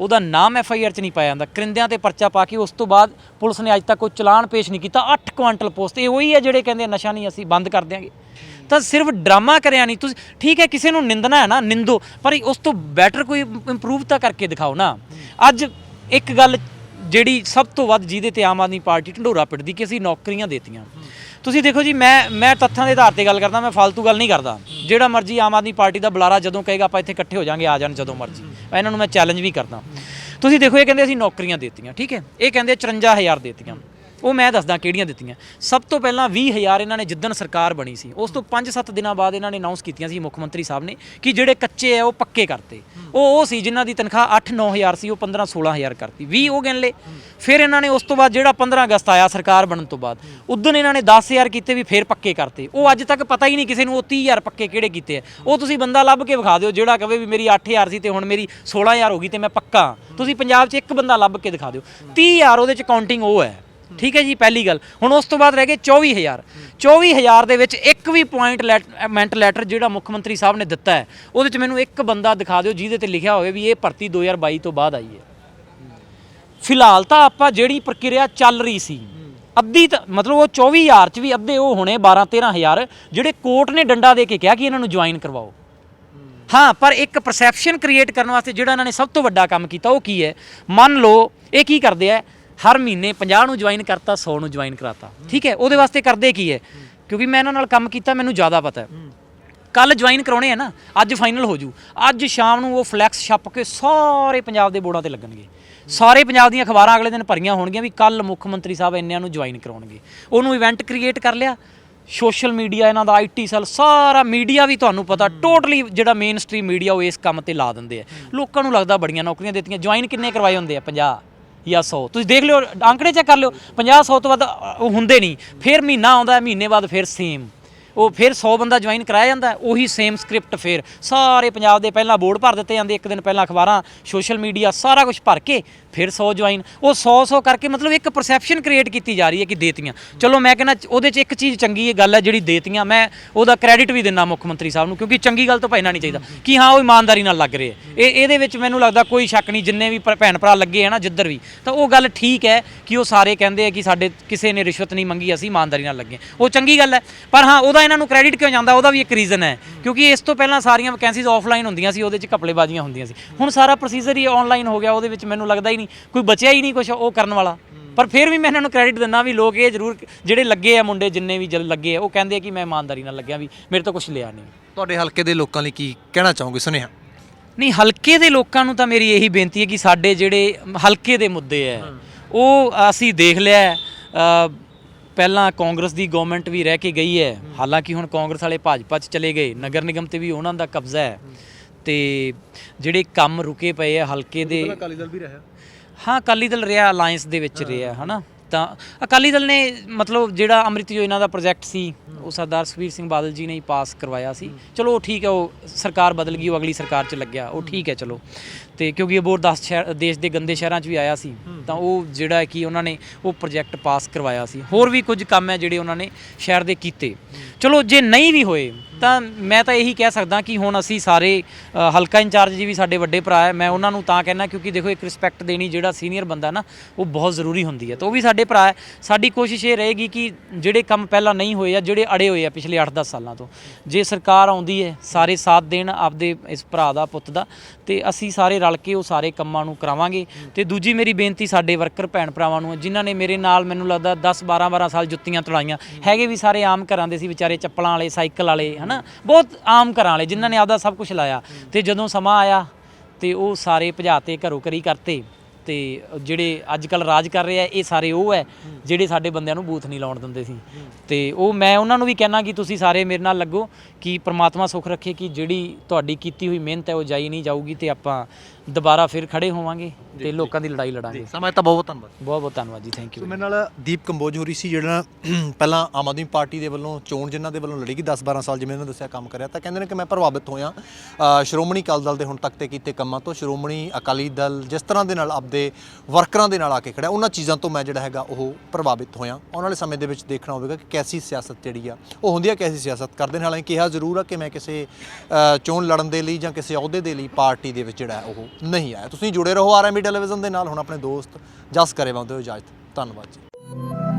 ਉਹਦਾ ਨਾਮ ਐਫ ਆਈ ਆਰ 'ਚ ਨਹੀਂ ਪਾਇਆ ਜਾਂਦਾ। ਕਰਿੰਦਿਆਂ ਤੇ ਪਰਚਾ ਪਾ ਕੇ ਉਸ ਤੋਂ ਬਾਅਦ ਪੁਲਿਸ ਨੇ ਅੱਜ ਤੱਕ ਕੋਈ ਚਲਾਨ ਪੇਸ਼ ਨਹੀਂ ਕੀਤਾ। 8 ਕੁਆਂਟਲ ਪੋਸਟ, ਇਹ ਉਹੀ ਹੈ ਜਿਹੜੇ ਕਹਿੰਦੇ ਨਸ਼ਾ ਨਹੀਂ, ਅਸੀਂ ਬੰਦ ਕਰ ਦਿਆਂਗੇ। ਤਾਂ ਸਿਰਫ ਡਰਾਮਾ ਕਰਿਆ ਨਹੀਂ। ਤੁਸੀਂ, ਠੀਕ ਹੈ, ਕਿਸੇ ਨੂੰ ਨਿੰਦਣਾ ਹੈ ਨਾ, ਨਿੰਦੋ। ਪਰ ਉਸ ਤੋਂ ਬੈਟਰ ਕੋਈ ਇੰਪਰੂਵ ਤਾਂ ਕਰਕੇ ਦਿਖਾਓ ਨਾ। ਅੱਜ ਇੱਕ ਗੱਲ ਜਿਹੜੀ ਸਭ ਤੋਂ ਵੱਧ ਜਿਹਦੇ ਤੇ ਆਮ ਆਦਮੀ ਪਾਰਟੀ ਢੰਡੋਰਾ ਪਿੱਟਦੀ ਕਿ ਅਸੀਂ ਨੌਕਰੀਆਂ ਦੇਤੀਆਂ। ਤੁਸੀਂ ਦੇਖੋ ਜੀ, ਮੈਂ ਮੈਂ ਤੱਥਾਂ ਦੇ ਆਧਾਰ ਤੇ ਗੱਲ ਕਰਦਾ, ਮੈਂ ਫालतू ਗੱਲ ਨਹੀਂ ਕਰਦਾ। ਜਿਹੜਾ ਮਰਜ਼ੀ ਆਮ ਆਦਮੀ ਪਾਰਟੀ ਦਾ ਬੁਲਾਰਾ ਜਦੋਂ ਕਹੇਗਾ, ਆਪਾਂ ਇੱਥੇ ਇਕੱਠੇ ਹੋ ਜਾਾਂਗੇ, ਆ ਜਾਣ ਜਦੋਂ ਮਰਜ਼ੀ। ਇਹਨਾਂ ਨੂੰ ਮੈਂ ਚੈਲੰਜ ਵੀ ਕਰਦਾ। ਤੁਸੀਂ ਦੇਖੋ, ਇਹ ਕਹਿੰਦੇ ਅਸੀਂ ਨੌਕਰੀਆਂ ਦੇਤੀਆਂ, ਠੀਕ ਹੈ? ਇਹ ਕਹਿੰਦੇ 54000 ਦੇਤੀਆਂ। ਉਹ ਮੈਂ ਦੱਸਦਾ ਕਿਹੜੀਆਂ ਦਿੱਤੀਆਂ। ਸਭ ਤੋਂ ਪਹਿਲਾਂ 20000 ਇਹਨਾਂ ਨੇ ਜਿੱਦਣ ਸਰਕਾਰ ਬਣੀ ਸੀ, ਉਸ ਤੋਂ 5-7 ਦਿਨਾਂ ਬਾਅਦ ਇਹਨਾਂ ਨੇ ਅਨਾਉਂਸ ਕੀਤੀਆਂ ਸੀ ਮੁੱਖ ਮੰਤਰੀ ਸਾਹਿਬ ਨੇ ਕਿ ਜਿਹੜੇ ਕੱਚੇ ਆ ਉਹ ਪੱਕੇ ਕਰਤੇ। ਉਹ ਉਹ ਸੀ ਜਿਨ੍ਹਾਂ ਦੀ ਤਨਖਾਹ 8-9000 ਸੀ, ਉਹ 15-16000 ਕਰਤੀ। 20 ਉਹ ਗਿਣ ਲਏ। ਫਿਰ ਇਹਨਾਂ ਨੇ ਉਸ ਤੋਂ ਬਾਅਦ ਜਿਹੜਾ 15 ਅਗਸਤ ਆਇਆ ਸਰਕਾਰ ਬਣਨ ਤੋਂ ਬਾਅਦ ਉਦੋਂ ਇਹਨਾਂ ਨੇ 10000 ਕੀਤੇ ਵੀ ਫਿਰ ਪੱਕੇ ਕਰਤੇ। ਉਹ ਅੱਜ ਤੱਕ ਪਤਾ ਹੀ ਨਹੀਂ ਕਿਸੇ ਨੂੰ ਉਹ 30000 ਪੱਕੇ ਕਿਹੜੇ ਕੀਤੇ ਆ। ਉਹ ਤੁਸੀਂ ਬੰਦਾ ਲੱਭ ਕੇ ਵਿਖਾ ਦਿਓ, ਜਿਹੜਾ ਕਹੇ ਵੀ ਮੇਰੀ 8000 ਸੀ ਤੇ ਹੁਣ ਮੇਰੀ 16000 ਹੋ ਗਈ ਤੇ ਮੈਂ ਪੱਕਾ ਤੁਸੀਂ ਪੰਜਾਬ 'ਚ ਇੱਕ ਬੰਦਾ ਲੱਭ ਕੇ ਦਿਖਾ ਦਿਓ। 30000 ਉਹਦੇ 'ਚ ਕਾਊਂਟਿੰਗ ਉਹ ਹੈ। ਠੀਕ ਹੈ ਜੀ, ਪਹਿਲੀ ਗੱਲ। ਹੁਣ ਉਸ ਤੋਂ ਬਾਅਦ ਰਹਿ ਗਏ 24000 24000 ਦੇ ਵਿੱਚ ਇੱਕ ਵੀ ਪੁਆਇੰਟ ਮੈਂਟ ਲੈਟਰ ਜਿਹੜਾ ਮੁੱਖ ਮੰਤਰੀ ਸਾਹਿਬ ਨੇ ਦਿੱਤਾ ਹੈ, ਉਹਦੇ 'ਚ ਮੈਨੂੰ ਇੱਕ ਬੰਦਾ ਦਿਖਾ ਦਿਓ ਜਿਹਦੇ ਤੇ ਲਿਖਿਆ ਹੋਵੇ ਵੀ ਇਹ ਭਰਤੀ 2022 ਤੋਂ ਬਾਅਦ ਆਈ ਹੈ। ਫਿਲਹਾਲ ਤਾਂ ਆਪਾਂ ਜਿਹੜੀ ਪ੍ਰਕਿਰਿਆ ਚੱਲ ਰਹੀ ਸੀ, ਅੱਧੀ ਤਾਂ ਮਤਲਬ ਉਹ 24000 ਚ ਵੀ ਅੱਧੇ ਉਹ ਹੋਣੇ 12 13000 ਜਿਹੜੇ ਕੋਰਟ ਨੇ ਡੰਡਾ ਦੇ ਕੇ ਕਿਹਾ ਕਿ ਇਹਨਾਂ ਨੂੰ ਜੁਆਇਨ ਕਰਵਾਓ। ਹਾਂ, ਪਰ ਇੱਕ ਪਰਸੈਪਸ਼ਨ ਕ੍ਰੀਏਟ ਕਰਨ ਵਾਸਤੇ ਜਿਹੜਾ ਇਹਨਾਂ ਨੇ ਸਭ ਤੋਂ ਵੱਡਾ ਕੰਮ ਕੀਤਾ, ਉਹ ਕੀ ਹੈ? ਮੰਨ ਲਓ, ਇਹ ਕੀ ਕਰਦੇ ਆ ਹਰ ਮਹੀਨੇ 50 ਨੂੰ ਜੁਆਇਨ ਕਰਤਾ 100 ਨੂੰ ਜੁਆਇਨ ਕਰਾਤਾ। ਠੀਕ ਹੈ? ਉਹਦੇ ਵਾਸਤੇ ਕਰਦੇ ਕੀ ਹੈ? ਕਿਉਂਕਿ ਮੈਂ ਇਹਨਾਂ ਨਾਲ ਕੰਮ ਕੀਤਾ ਮੈਨੂੰ ਜ਼ਿਆਦਾ ਪਤਾ ਹੈ। ਕੱਲ ਜੁਆਇਨ ਕਰਾਉਣੇ ਆ ਨਾ ਅੱਜ ਫਾਈਨਲ ਹੋ ਜੂ। ਅੱਜ ਸ਼ਾਮ ਨੂੰ ਉਹ ਫਲੈਕਸ ਛੱਪ ਕੇ ਸਾਰੇ ਪੰਜਾਬ ਦੇ ਬੋਰਡਾਂ ਤੇ ਲੱਗਣਗੇ। ਸਾਰੇ ਪੰਜਾਬ ਦੀਆਂ ਅਖਬਾਰਾਂ ਅਗਲੇ ਦਿਨ ਭਰੀਆਂ ਹੋਣਗੀਆਂ ਵੀ ਕੱਲ ਮੁੱਖ ਮੰਤਰੀ ਸਾਹਿਬ ਇੰਨਿਆਂ ਨੂੰ ਜੁਆਇਨ ਕਰਾਉਣਗੇ। ਉਹਨੂੰ ਇਵੈਂਟ ਕ੍ਰੀਏਟ ਕਰ ਲਿਆ। ਸੋਸ਼ਲ ਮੀਡੀਆ ਇਹਨਾਂ ਦਾ ਆਈਟੀ ਸੈੱਲ ਸਾਰਾ ਮੀਡੀਆ ਵੀ ਤੁਹਾਨੂੰ ਪਤਾ ਟੋਟਲੀ ਜਿਹੜਾ ਮੇਨ ਸਟ੍ਰੀਮ ਮੀਡੀਆ ਉਹ ਇਸ ਕੰਮ ਤੇ ਲਾ ਦਿੰਦੇ ਆ। ਲੋਕਾਂ ਨੂੰ ਲੱਗਦਾ ਬੜੀਆਂ ਨੌਕਰੀਆਂ ਦਿੱਤੀਆਂ। ਜੁਆਇਨ ਕਿੰਨੇ ਕਰਵਾਏ ਹੁੰਦੇ ਆ? 50 ਜਾਂ 100 ਤੁਸੀਂ ਦੇਖ ਲਿਓ, ਅੰਕੜੇ ਚੈੱਕ ਕਰ ਲਿਓ 50 100 ਤੋਂ ਵੱਧ ਉਹ ਹੁੰਦੇ ਨਹੀਂ। ਫਿਰ ਮਹੀਨਾ ਆਉਂਦਾ, ਮਹੀਨੇ ਬਾਅਦ ਫਿਰ ਸੇਮ ਉਹ ਫਿਰ 100 ਬੰਦਾ ਜੁਆਇਨ ਕਰਾਇਆ ਜਾਂਦਾ, ਉਹੀ ਸੇਮ ਸਕ੍ਰਿਪਟ ਫਿਰ। ਸਾਰੇ ਪੰਜਾਬ ਦੇ ਪਹਿਲਾਂ ਬੋਰਡ ਭਰ ਦਿੱਤੇ ਜਾਂਦੇ, ਇੱਕ ਦਿਨ ਪਹਿਲਾਂ ਅਖਬਾਰਾਂ ਸੋਸ਼ਲ ਮੀਡੀਆ ਸਾਰਾ ਕੁਝ ਭਰ ਕੇ ਫਿਰ 100 ਜੁਆਇਨ, ਉਹ 100 100 ਕਰਕੇ ਮਤਲਬ ਇੱਕ ਪਰਸੈਪਸ਼ਨ ਕ੍ਰੀਏਟ ਕੀਤੀ ਜਾ ਰਹੀ ਹੈ ਕਿ ਦੇਤੀਆਂ। ਚਲੋ ਮੈਂ ਕਹਿੰਦਾ ਉਹਦੇ 'ਚ ਇੱਕ ਚੀਜ਼ ਚੰਗੀ ਇਹ ਗੱਲ ਹੈ ਜਿਹੜੀ ਦੇਤੀਆਂ, ਮੈਂ ਉਹਦਾ ਕ੍ਰੈਡਿਟ ਵੀ ਦਿੰਦਾ ਮੁੱਖ ਮੰਤਰੀ ਸਾਹਿਬ ਨੂੰ, ਕਿਉਂਕਿ ਚੰਗੀ ਗੱਲ ਤੋਂ ਭੈਣਾ ਨਹੀਂ ਚਾਹੀਦਾ। ਕਿ ਹਾਂ, ਉਹ ਇਮਾਨਦਾਰੀ ਨਾਲ ਲੱਗ ਰਹੇ ਇਹ, ਇਹਦੇ ਵਿੱਚ ਮੈਨੂੰ ਲੱਗਦਾ ਕੋਈ ਸ਼ੱਕ ਨਹੀਂ, ਜਿੰਨੇ ਵੀ ਭੈਣ ਭਰਾ ਲੱਗੇ ਹੈ ਨਾ, ਜਿੱਧਰ ਵੀ, ਤਾਂ ਉਹ ਗੱਲ ਠੀਕ ਹੈ ਕਿ ਉਹ ਸਾਰੇ ਕਹਿੰਦੇ ਆ ਕਿ ਸਾਡੇ, ਕਿਸੇ ਨੇ ਰਿਸ਼ਵਤ ਨਹੀਂ ਮੰਗੀ, ਅਸੀਂ ਇਮਾਨਦਾਰੀ ਨਾਲ ਲੱਗੇ ਉਹ ਚੰਗੀ ਗੱਲ ਹੈ, ਪਰ ਹਾਂ, ਉਹਦਾ ਇਹਨਾਂ ਨੂੰ ਕ੍ਰੈਡਿਟ ਕਿਉਂ ਜਾਂਦਾ, ਉਹਦਾ ਵੀ ਇੱਕ ਰੀਜ਼ਨ ਹੈ। ਕਿਉਂਕਿ ਇਸ ਤੋਂ ਪਹਿਲਾਂ ਸਾਰੀਆਂ ਵੈਕੈਂਸੀਜ਼ ਆਫਲਾਈਨ ਹੁੰਦੀਆਂ ਸੀ, ਉਹਦੇ 'ਚ ਘਪਲੇਬਾਜ਼ੀਆਂ ਹੁੰਦੀਆਂ ਸੀ। ਹੁਣ ਸਾਰਾ ਪ੍ਰੋਸੀਜਰ ਹੀ ਆਨਲਾਈਨ ਹੋ ਗਿਆ, ਉਹਦੇ ਵਿੱਚ ਮੈਨੂੰ ਲੱਗਦਾ ਹੀ ਨਹੀਂ ਕੋਈ ਬਚਿਆ ਹੀ ਨਹੀਂ ਕੁਝ ਉਹ ਕਰਨ ਵਾਲਾ। ਪਰ ਫਿਰ ਵੀ ਮੈਂ ਇਹਨਾਂ ਨੂੰ ਕ੍ਰੈਡਿਟ ਦਿੰਦਾ ਵੀ ਲੋਕ ਇਹ ਜ਼ਰੂਰ ਜਿਹੜੇ ਲੱਗੇ ਆ ਮੁੰਡੇ ਜਿੰਨੇ ਵੀ ਜਲ ਲੱਗੇ ਆ ਉਹ ਕਹਿੰਦੇ ਆ ਕਿ ਮੈਂ ਇਮਾਨਦਾਰੀ ਨਾਲ ਲੱਗਿਆ ਵੀ ਮੇਰੇ ਤੋਂ ਕੁਝ ਲਿਆ ਨਹੀਂ। ਤੁਹਾਡੇ ਹਲਕੇ ਦੇ ਲੋਕਾਂ ਲਈ ਕੀ ਕਹਿਣਾ ਚਾਹੋਗੇ? ਸੁਨੇਹਾ। ਨਹੀਂ ਹਲਕੇ ਦੇ ਲੋਕਾਂ ਨੂੰ ਤਾਂ ਮੇਰੀ ਇਹੀ ਬੇਨਤੀ ਹੈ ਕਿ ਸਾਡੇ ਜਿਹੜੇ ਹਲਕੇ ਦੇ ਮੁੱਦੇ ਹੈ। ਉਹ ਅਸੀਂ ਦੇਖ ਲਿਆ ਪਹਿਲਾਂ ਕਾਂਗਰਸ ਦੀ ਗਵਰਨਮੈਂਟ ਵੀ ਰਹਿ ਕੇ ਗਈ ਹੈ। ਹਾਲਾਂਕਿ ਹੁਣ ਕਾਂਗਰਸ ਵਾਲੇ ਭਾਜਪਾ 'ਚ ਚਲੇ ਗਏ। ਨਗਰ ਨਿਗਮ ਤੇ ਵੀ ਉਹਨਾਂ ਦਾ ਕਬਜ਼ਾ ਹੈ। ਤੇ ਜਿਹੜੇ ਕੰਮ ਰੁਕੇ ਪਏ ਆ ਹਲਕੇ ਦੇ ਅਕਾਲੀ ਦਲ ਵੀ ਰਿਹਾ। ਹਾਂ ਅਕਾਲੀ ਦਲ ਰਿਹਾ ਅਲਾਈਅੰਸ ਦੇ ਵਿੱਚ ਰਿਹਾ ਹਨਾ? ਤਾਂ ਅਕਾਲੀ ਦਲ ਨੇ ਮਤਲਬ ਜਿਹੜਾ ਅੰਮ੍ਰਿਤ ਯੋਜਨਾ ਦਾ ਪ੍ਰੋਜੈਕਟ ਸੀ ਉਹ ਸਰਦਾਰ ਸੁਖਬੀਰ ਸਿੰਘ ਬਾਦਲ ਜੀ ਨੇ ਹੀ ਪਾਸ ਕਰਵਾਇਆ ਸੀ। ਚਲੋ ਉਹ ਠੀਕ ਹੈ ਉਹ ਸਰਕਾਰ ਬਦਲ ਗਈ ਉਹ ਅਗਲੀ ਸਰਕਾਰ 'ਚ ਲੱਗਿਆ ਉਹ ਠੀਕ ਹੈ ਚਲੋ। ਤੇ ਕਿਉਂਕਿ ਇਹ ਬੋਰ 10 ਸ਼ਹਿਰ ਦੇਸ਼ ਦੇ ਗੰਦੇ ਸ਼ਹਿਰਾਂ 'ਚ ਵੀ ਆਇਆ ਸੀ ਤਾਂ ਉਹ ਜਿਹੜਾ ਕਿ ਉਹਨਾਂ ਨੇ ਉਹ ਪ੍ਰੋਜੈਕਟ ਪਾਸ ਕਰਵਾਇਆ ਸੀ। ਹੋਰ ਵੀ ਕੁਝ ਕੰਮ ਹੈ ਜਿਹੜੇ ਉਹਨਾਂ ਨੇ ਸ਼ਹਿਰ ਦੇ ਕੀਤੇ। ਚਲੋ ਜੇ ਨਹੀਂ ਵੀ ਹੋਏ ਤਾਂ ਮੈਂ ਤਾਂ ਇਹੀ ਕਹਿ ਸਕਦਾ ਕਿ ਹੁਣ ਅਸੀਂ ਸਾਰੇ ਅ, ਹਲਕਾ ਇੰਚਾਰਜ ਜੀ ਵੀ ਸਾਡੇ ਵੱਡੇ ਭਰਾ ਹੈ ਮੈਂ ਉਹਨਾਂ ਨੂੰ ਤਾਂ ਕਹਿਣਾ ਕਿਉਂਕਿ ਦੇਖੋ ਇੱਕ ਰਿਸਪੈਕਟ ਦੇਣੀ ਜਿਹੜਾ ਸੀਨੀਅਰ ਬੰਦਾ ਨਾ ਉਹ ਬਹੁਤ ਜ਼ਰੂਰੀ ਹੁੰਦੀ ਹੈ। ਤਾਂ ਉਹ ਵੀ ਸਾਡੇ ਭਰਾ ਹੈ। ਸਾਡੀ ਕੋਸ਼ਿਸ਼ ਇਹ ਰਹੇਗੀ ਕਿ ਜਿਹੜੇ ਕੰਮ ਪਹਿਲਾਂ ਨਹੀਂ ਹੋਏ ਆ ਜਿਹੜੇ ਅੜੇ ਹੋਏ ਆ ਪਿਛਲੇ 8-10 ਸਾਲਾਂ ਤੋਂ ਜੇ ਸਰਕਾਰ ਆਉਂਦੀ ਹੈ ਸਾਰੇ ਸਾਥ ਦੇਣ ਆਪਦੇ ਇਸ ਭਰਾ ਦਾ ਪੁੱਤ ਦਾ ਤੇ ਅਸੀਂ ਸਾਰੇ ਰਲ ਕੇ ਉਹ ਸਾਰੇ ਕੰਮਾਂ ਨੂੰ ਕਰਾਵਾਂਗੇ। ਤੇ ਦੂਜੀ ਮੇਰੀ ਬੇਨਤੀ ਸਾਡੇ ਵਰਕਰ ਭੈਣ ਭਰਾਵਾਂ ਨੂੰ ਹੈ, ਜਿਨ੍ਹਾਂ ਨੇ ਮੇਰੇ ਨਾਲ ਮੈਨੂੰ ਲੱਗਦਾ 10 12 12 ਸਾਲ ਜੁੱਤੀਆਂ ਤੜਾਈਆਂ ਹੈਗੇ ਵੀ ਸਾਰੇ ਆਮ ਘਰਾਂ ਦੇ ਸੀ ਵਿਚਾਰੇ ਚੱਪਲਾਂ ਵਾਲੇ ਸਾਈਕਲ ਵਾਲੇ ਹਨਾ? ਬਹੁਤ ਆਮ ਘਰਾਂ ਵਾਲੇ ਜਿਨ੍ਹਾਂ ਨੇ ਆਪਦਾ ਸਭ ਕੁਝ ਲਾਇਆ ਤੇ ਜਦੋਂ ਸਮਾਂ ਆਇਆ ਤੇ ਉਹ ਸਾਰੇ ਭਜਾਤੇ ਘਰੋਂ ਘਰੀ ਕਰਤੇ। ਤੇ ਜਿਹੜੇ ਅੱਜ ਕੱਲ ਰਾਜ ਕਰ ਰਹੇ ਆ ਇਹ ਸਾਰੇ ਉਹ ਹੈ ਜਿਹੜੇ ਸਾਡੇ ਬੰਦਿਆਂ ਨੂੰ ਬੂਥ ਨਹੀਂ ਲਾਉਣ ਦਿੰਦੇ ਸੀ। ਤੇ ਉਹ ਮੈਂ ਉਹਨਾਂ ਨੂੰ ਵੀ ਕਹਿਣਾ ਕਿ ਤੁਸੀਂ ਸਾਰੇ ਮੇਰੇ ਨਾਲ ਲੱਗੋ ਕਿ ਪ੍ਰਮਾਤਮਾ ਸੁਖ ਰੱਖੇ ਕਿ ਜਿਹੜੀ ਤੁਹਾਡੀ ਕੀਤੀ ਹੋਈ ਮਿਹਨਤ ਹੈ ਉਹ ਜਾਈ ਨਹੀਂ ਜਾਊਗੀ ਤੇ ਆਪਾਂ ਦੁਬਾਰਾ ਫਿਰ ਖੜੇ ਹੋਵਾਂਗੇ ਤੇ ਲੋਕਾਂ ਦੀ ਲੜਾਈ ਲੜਾਂਗੇ। ਸਮਾਂ ਤਾਂ ਬਹੁਤ ਧੰਨਵਾਦ। ਬਹੁਤ ਬਹੁਤ ਧੰਨਵਾਦ ਜੀ ਥੈਂਕ ਯੂ ਮੇਰੇ ਨਾਲ ਦੀਪ ਕੰਬੋਜ ਹੋਰੀ ਸੀ ਜਿਹੜਾ ਪਹਿਲਾਂ ਆਮ ਆਦਮੀ ਪਾਰਟੀ ਦੇ ਵੱਲੋਂ ਚੋਣ ਜਿਨ੍ਹਾਂ ਦੇ ਵੱਲੋਂ ਲੜੀ ਗਈ 10-12 ਸਾਲ ਜਿਵੇਂ ਇਹਨਾਂ ਦੱਸਿਆ ਕੰਮ ਕਰਿਆ ਤਾਂ ਕਹਿੰਦੇ ਨੇ ਕਿ ਮੈਂ ਪ੍ਰਭਾਵਿਤ ਹੋਇਆ। ਸ਼੍ਰੋਮਣੀ ਅਕਾਲੀ ਦਲ ਦੇ ਹੁਣ ਤੱਕ ਤੇ ਕੀਤੇ ਕੰਮਾਂ ਤੋਂ ਸ਼੍ਰੋਮਣੀ ਅਕਾਲੀ ਦਲ ਜਿਸ ਤਰ੍ਹਾਂ ਦੇ ਨਾਲ ਦੇ ਵਰਕਰਾਂ ਦੇ ਨਾਲ ਆ ਕੇ ਖੜਿਆ ਉਹਨਾਂ ਚੀਜ਼ਾਂ ਤੋਂ ਮੈਂ ਜਿਹੜਾ ਹੈਗਾ ਉਹ ਪ੍ਰਭਾਵਿਤ ਹੋਇਆ। ਆਉਣ ਵਾਲੇ ਸਮੇਂ ਦੇ ਵਿੱਚ ਦੇਖਣਾ ਹੋਵੇਗਾ ਕਿ ਕੈਸੀ ਸਿਆਸਤ ਜਿਹੜੀ ਆ, ਉਹ ਹੁੰਦੀ ਆ, ਕੈਸੀ ਸਿਆਸਤ ਕਰਦੇ ਨੇ। ਹਾਲਾਂਕਿ ਕਿਹਾ ਜ਼ਰੂਰ ਆ ਕਿ ਮੈਂ ਕਿਸੇ ਚੋਣ ਲੜਨ ਦੇ ਲਈ ਜਾਂ ਕਿਸੇ ਅਹੁਦੇ ਦੇ ਲਈ ਪਾਰਟੀ ਦੇ ਵਿੱਚ ਜਿਹੜਾ ਉਹ ਨਹੀਂ ਆਇਆ। ਤੁਸੀਂ ਜੁੜੇ ਰਹੋ ਆਰਐਮਬੀ ਟੈਲੀਵਿਜ਼ਨ ਦੇ ਨਾਲ। ਹੁਣ ਆਪਣੇ ਦੋਸਤ ਜਸ ਕਰੇ ਬੰਦੇ ਹੋ ਇਜਾਜ਼ਤ ਧੰਨਵਾਦ ਜੀ।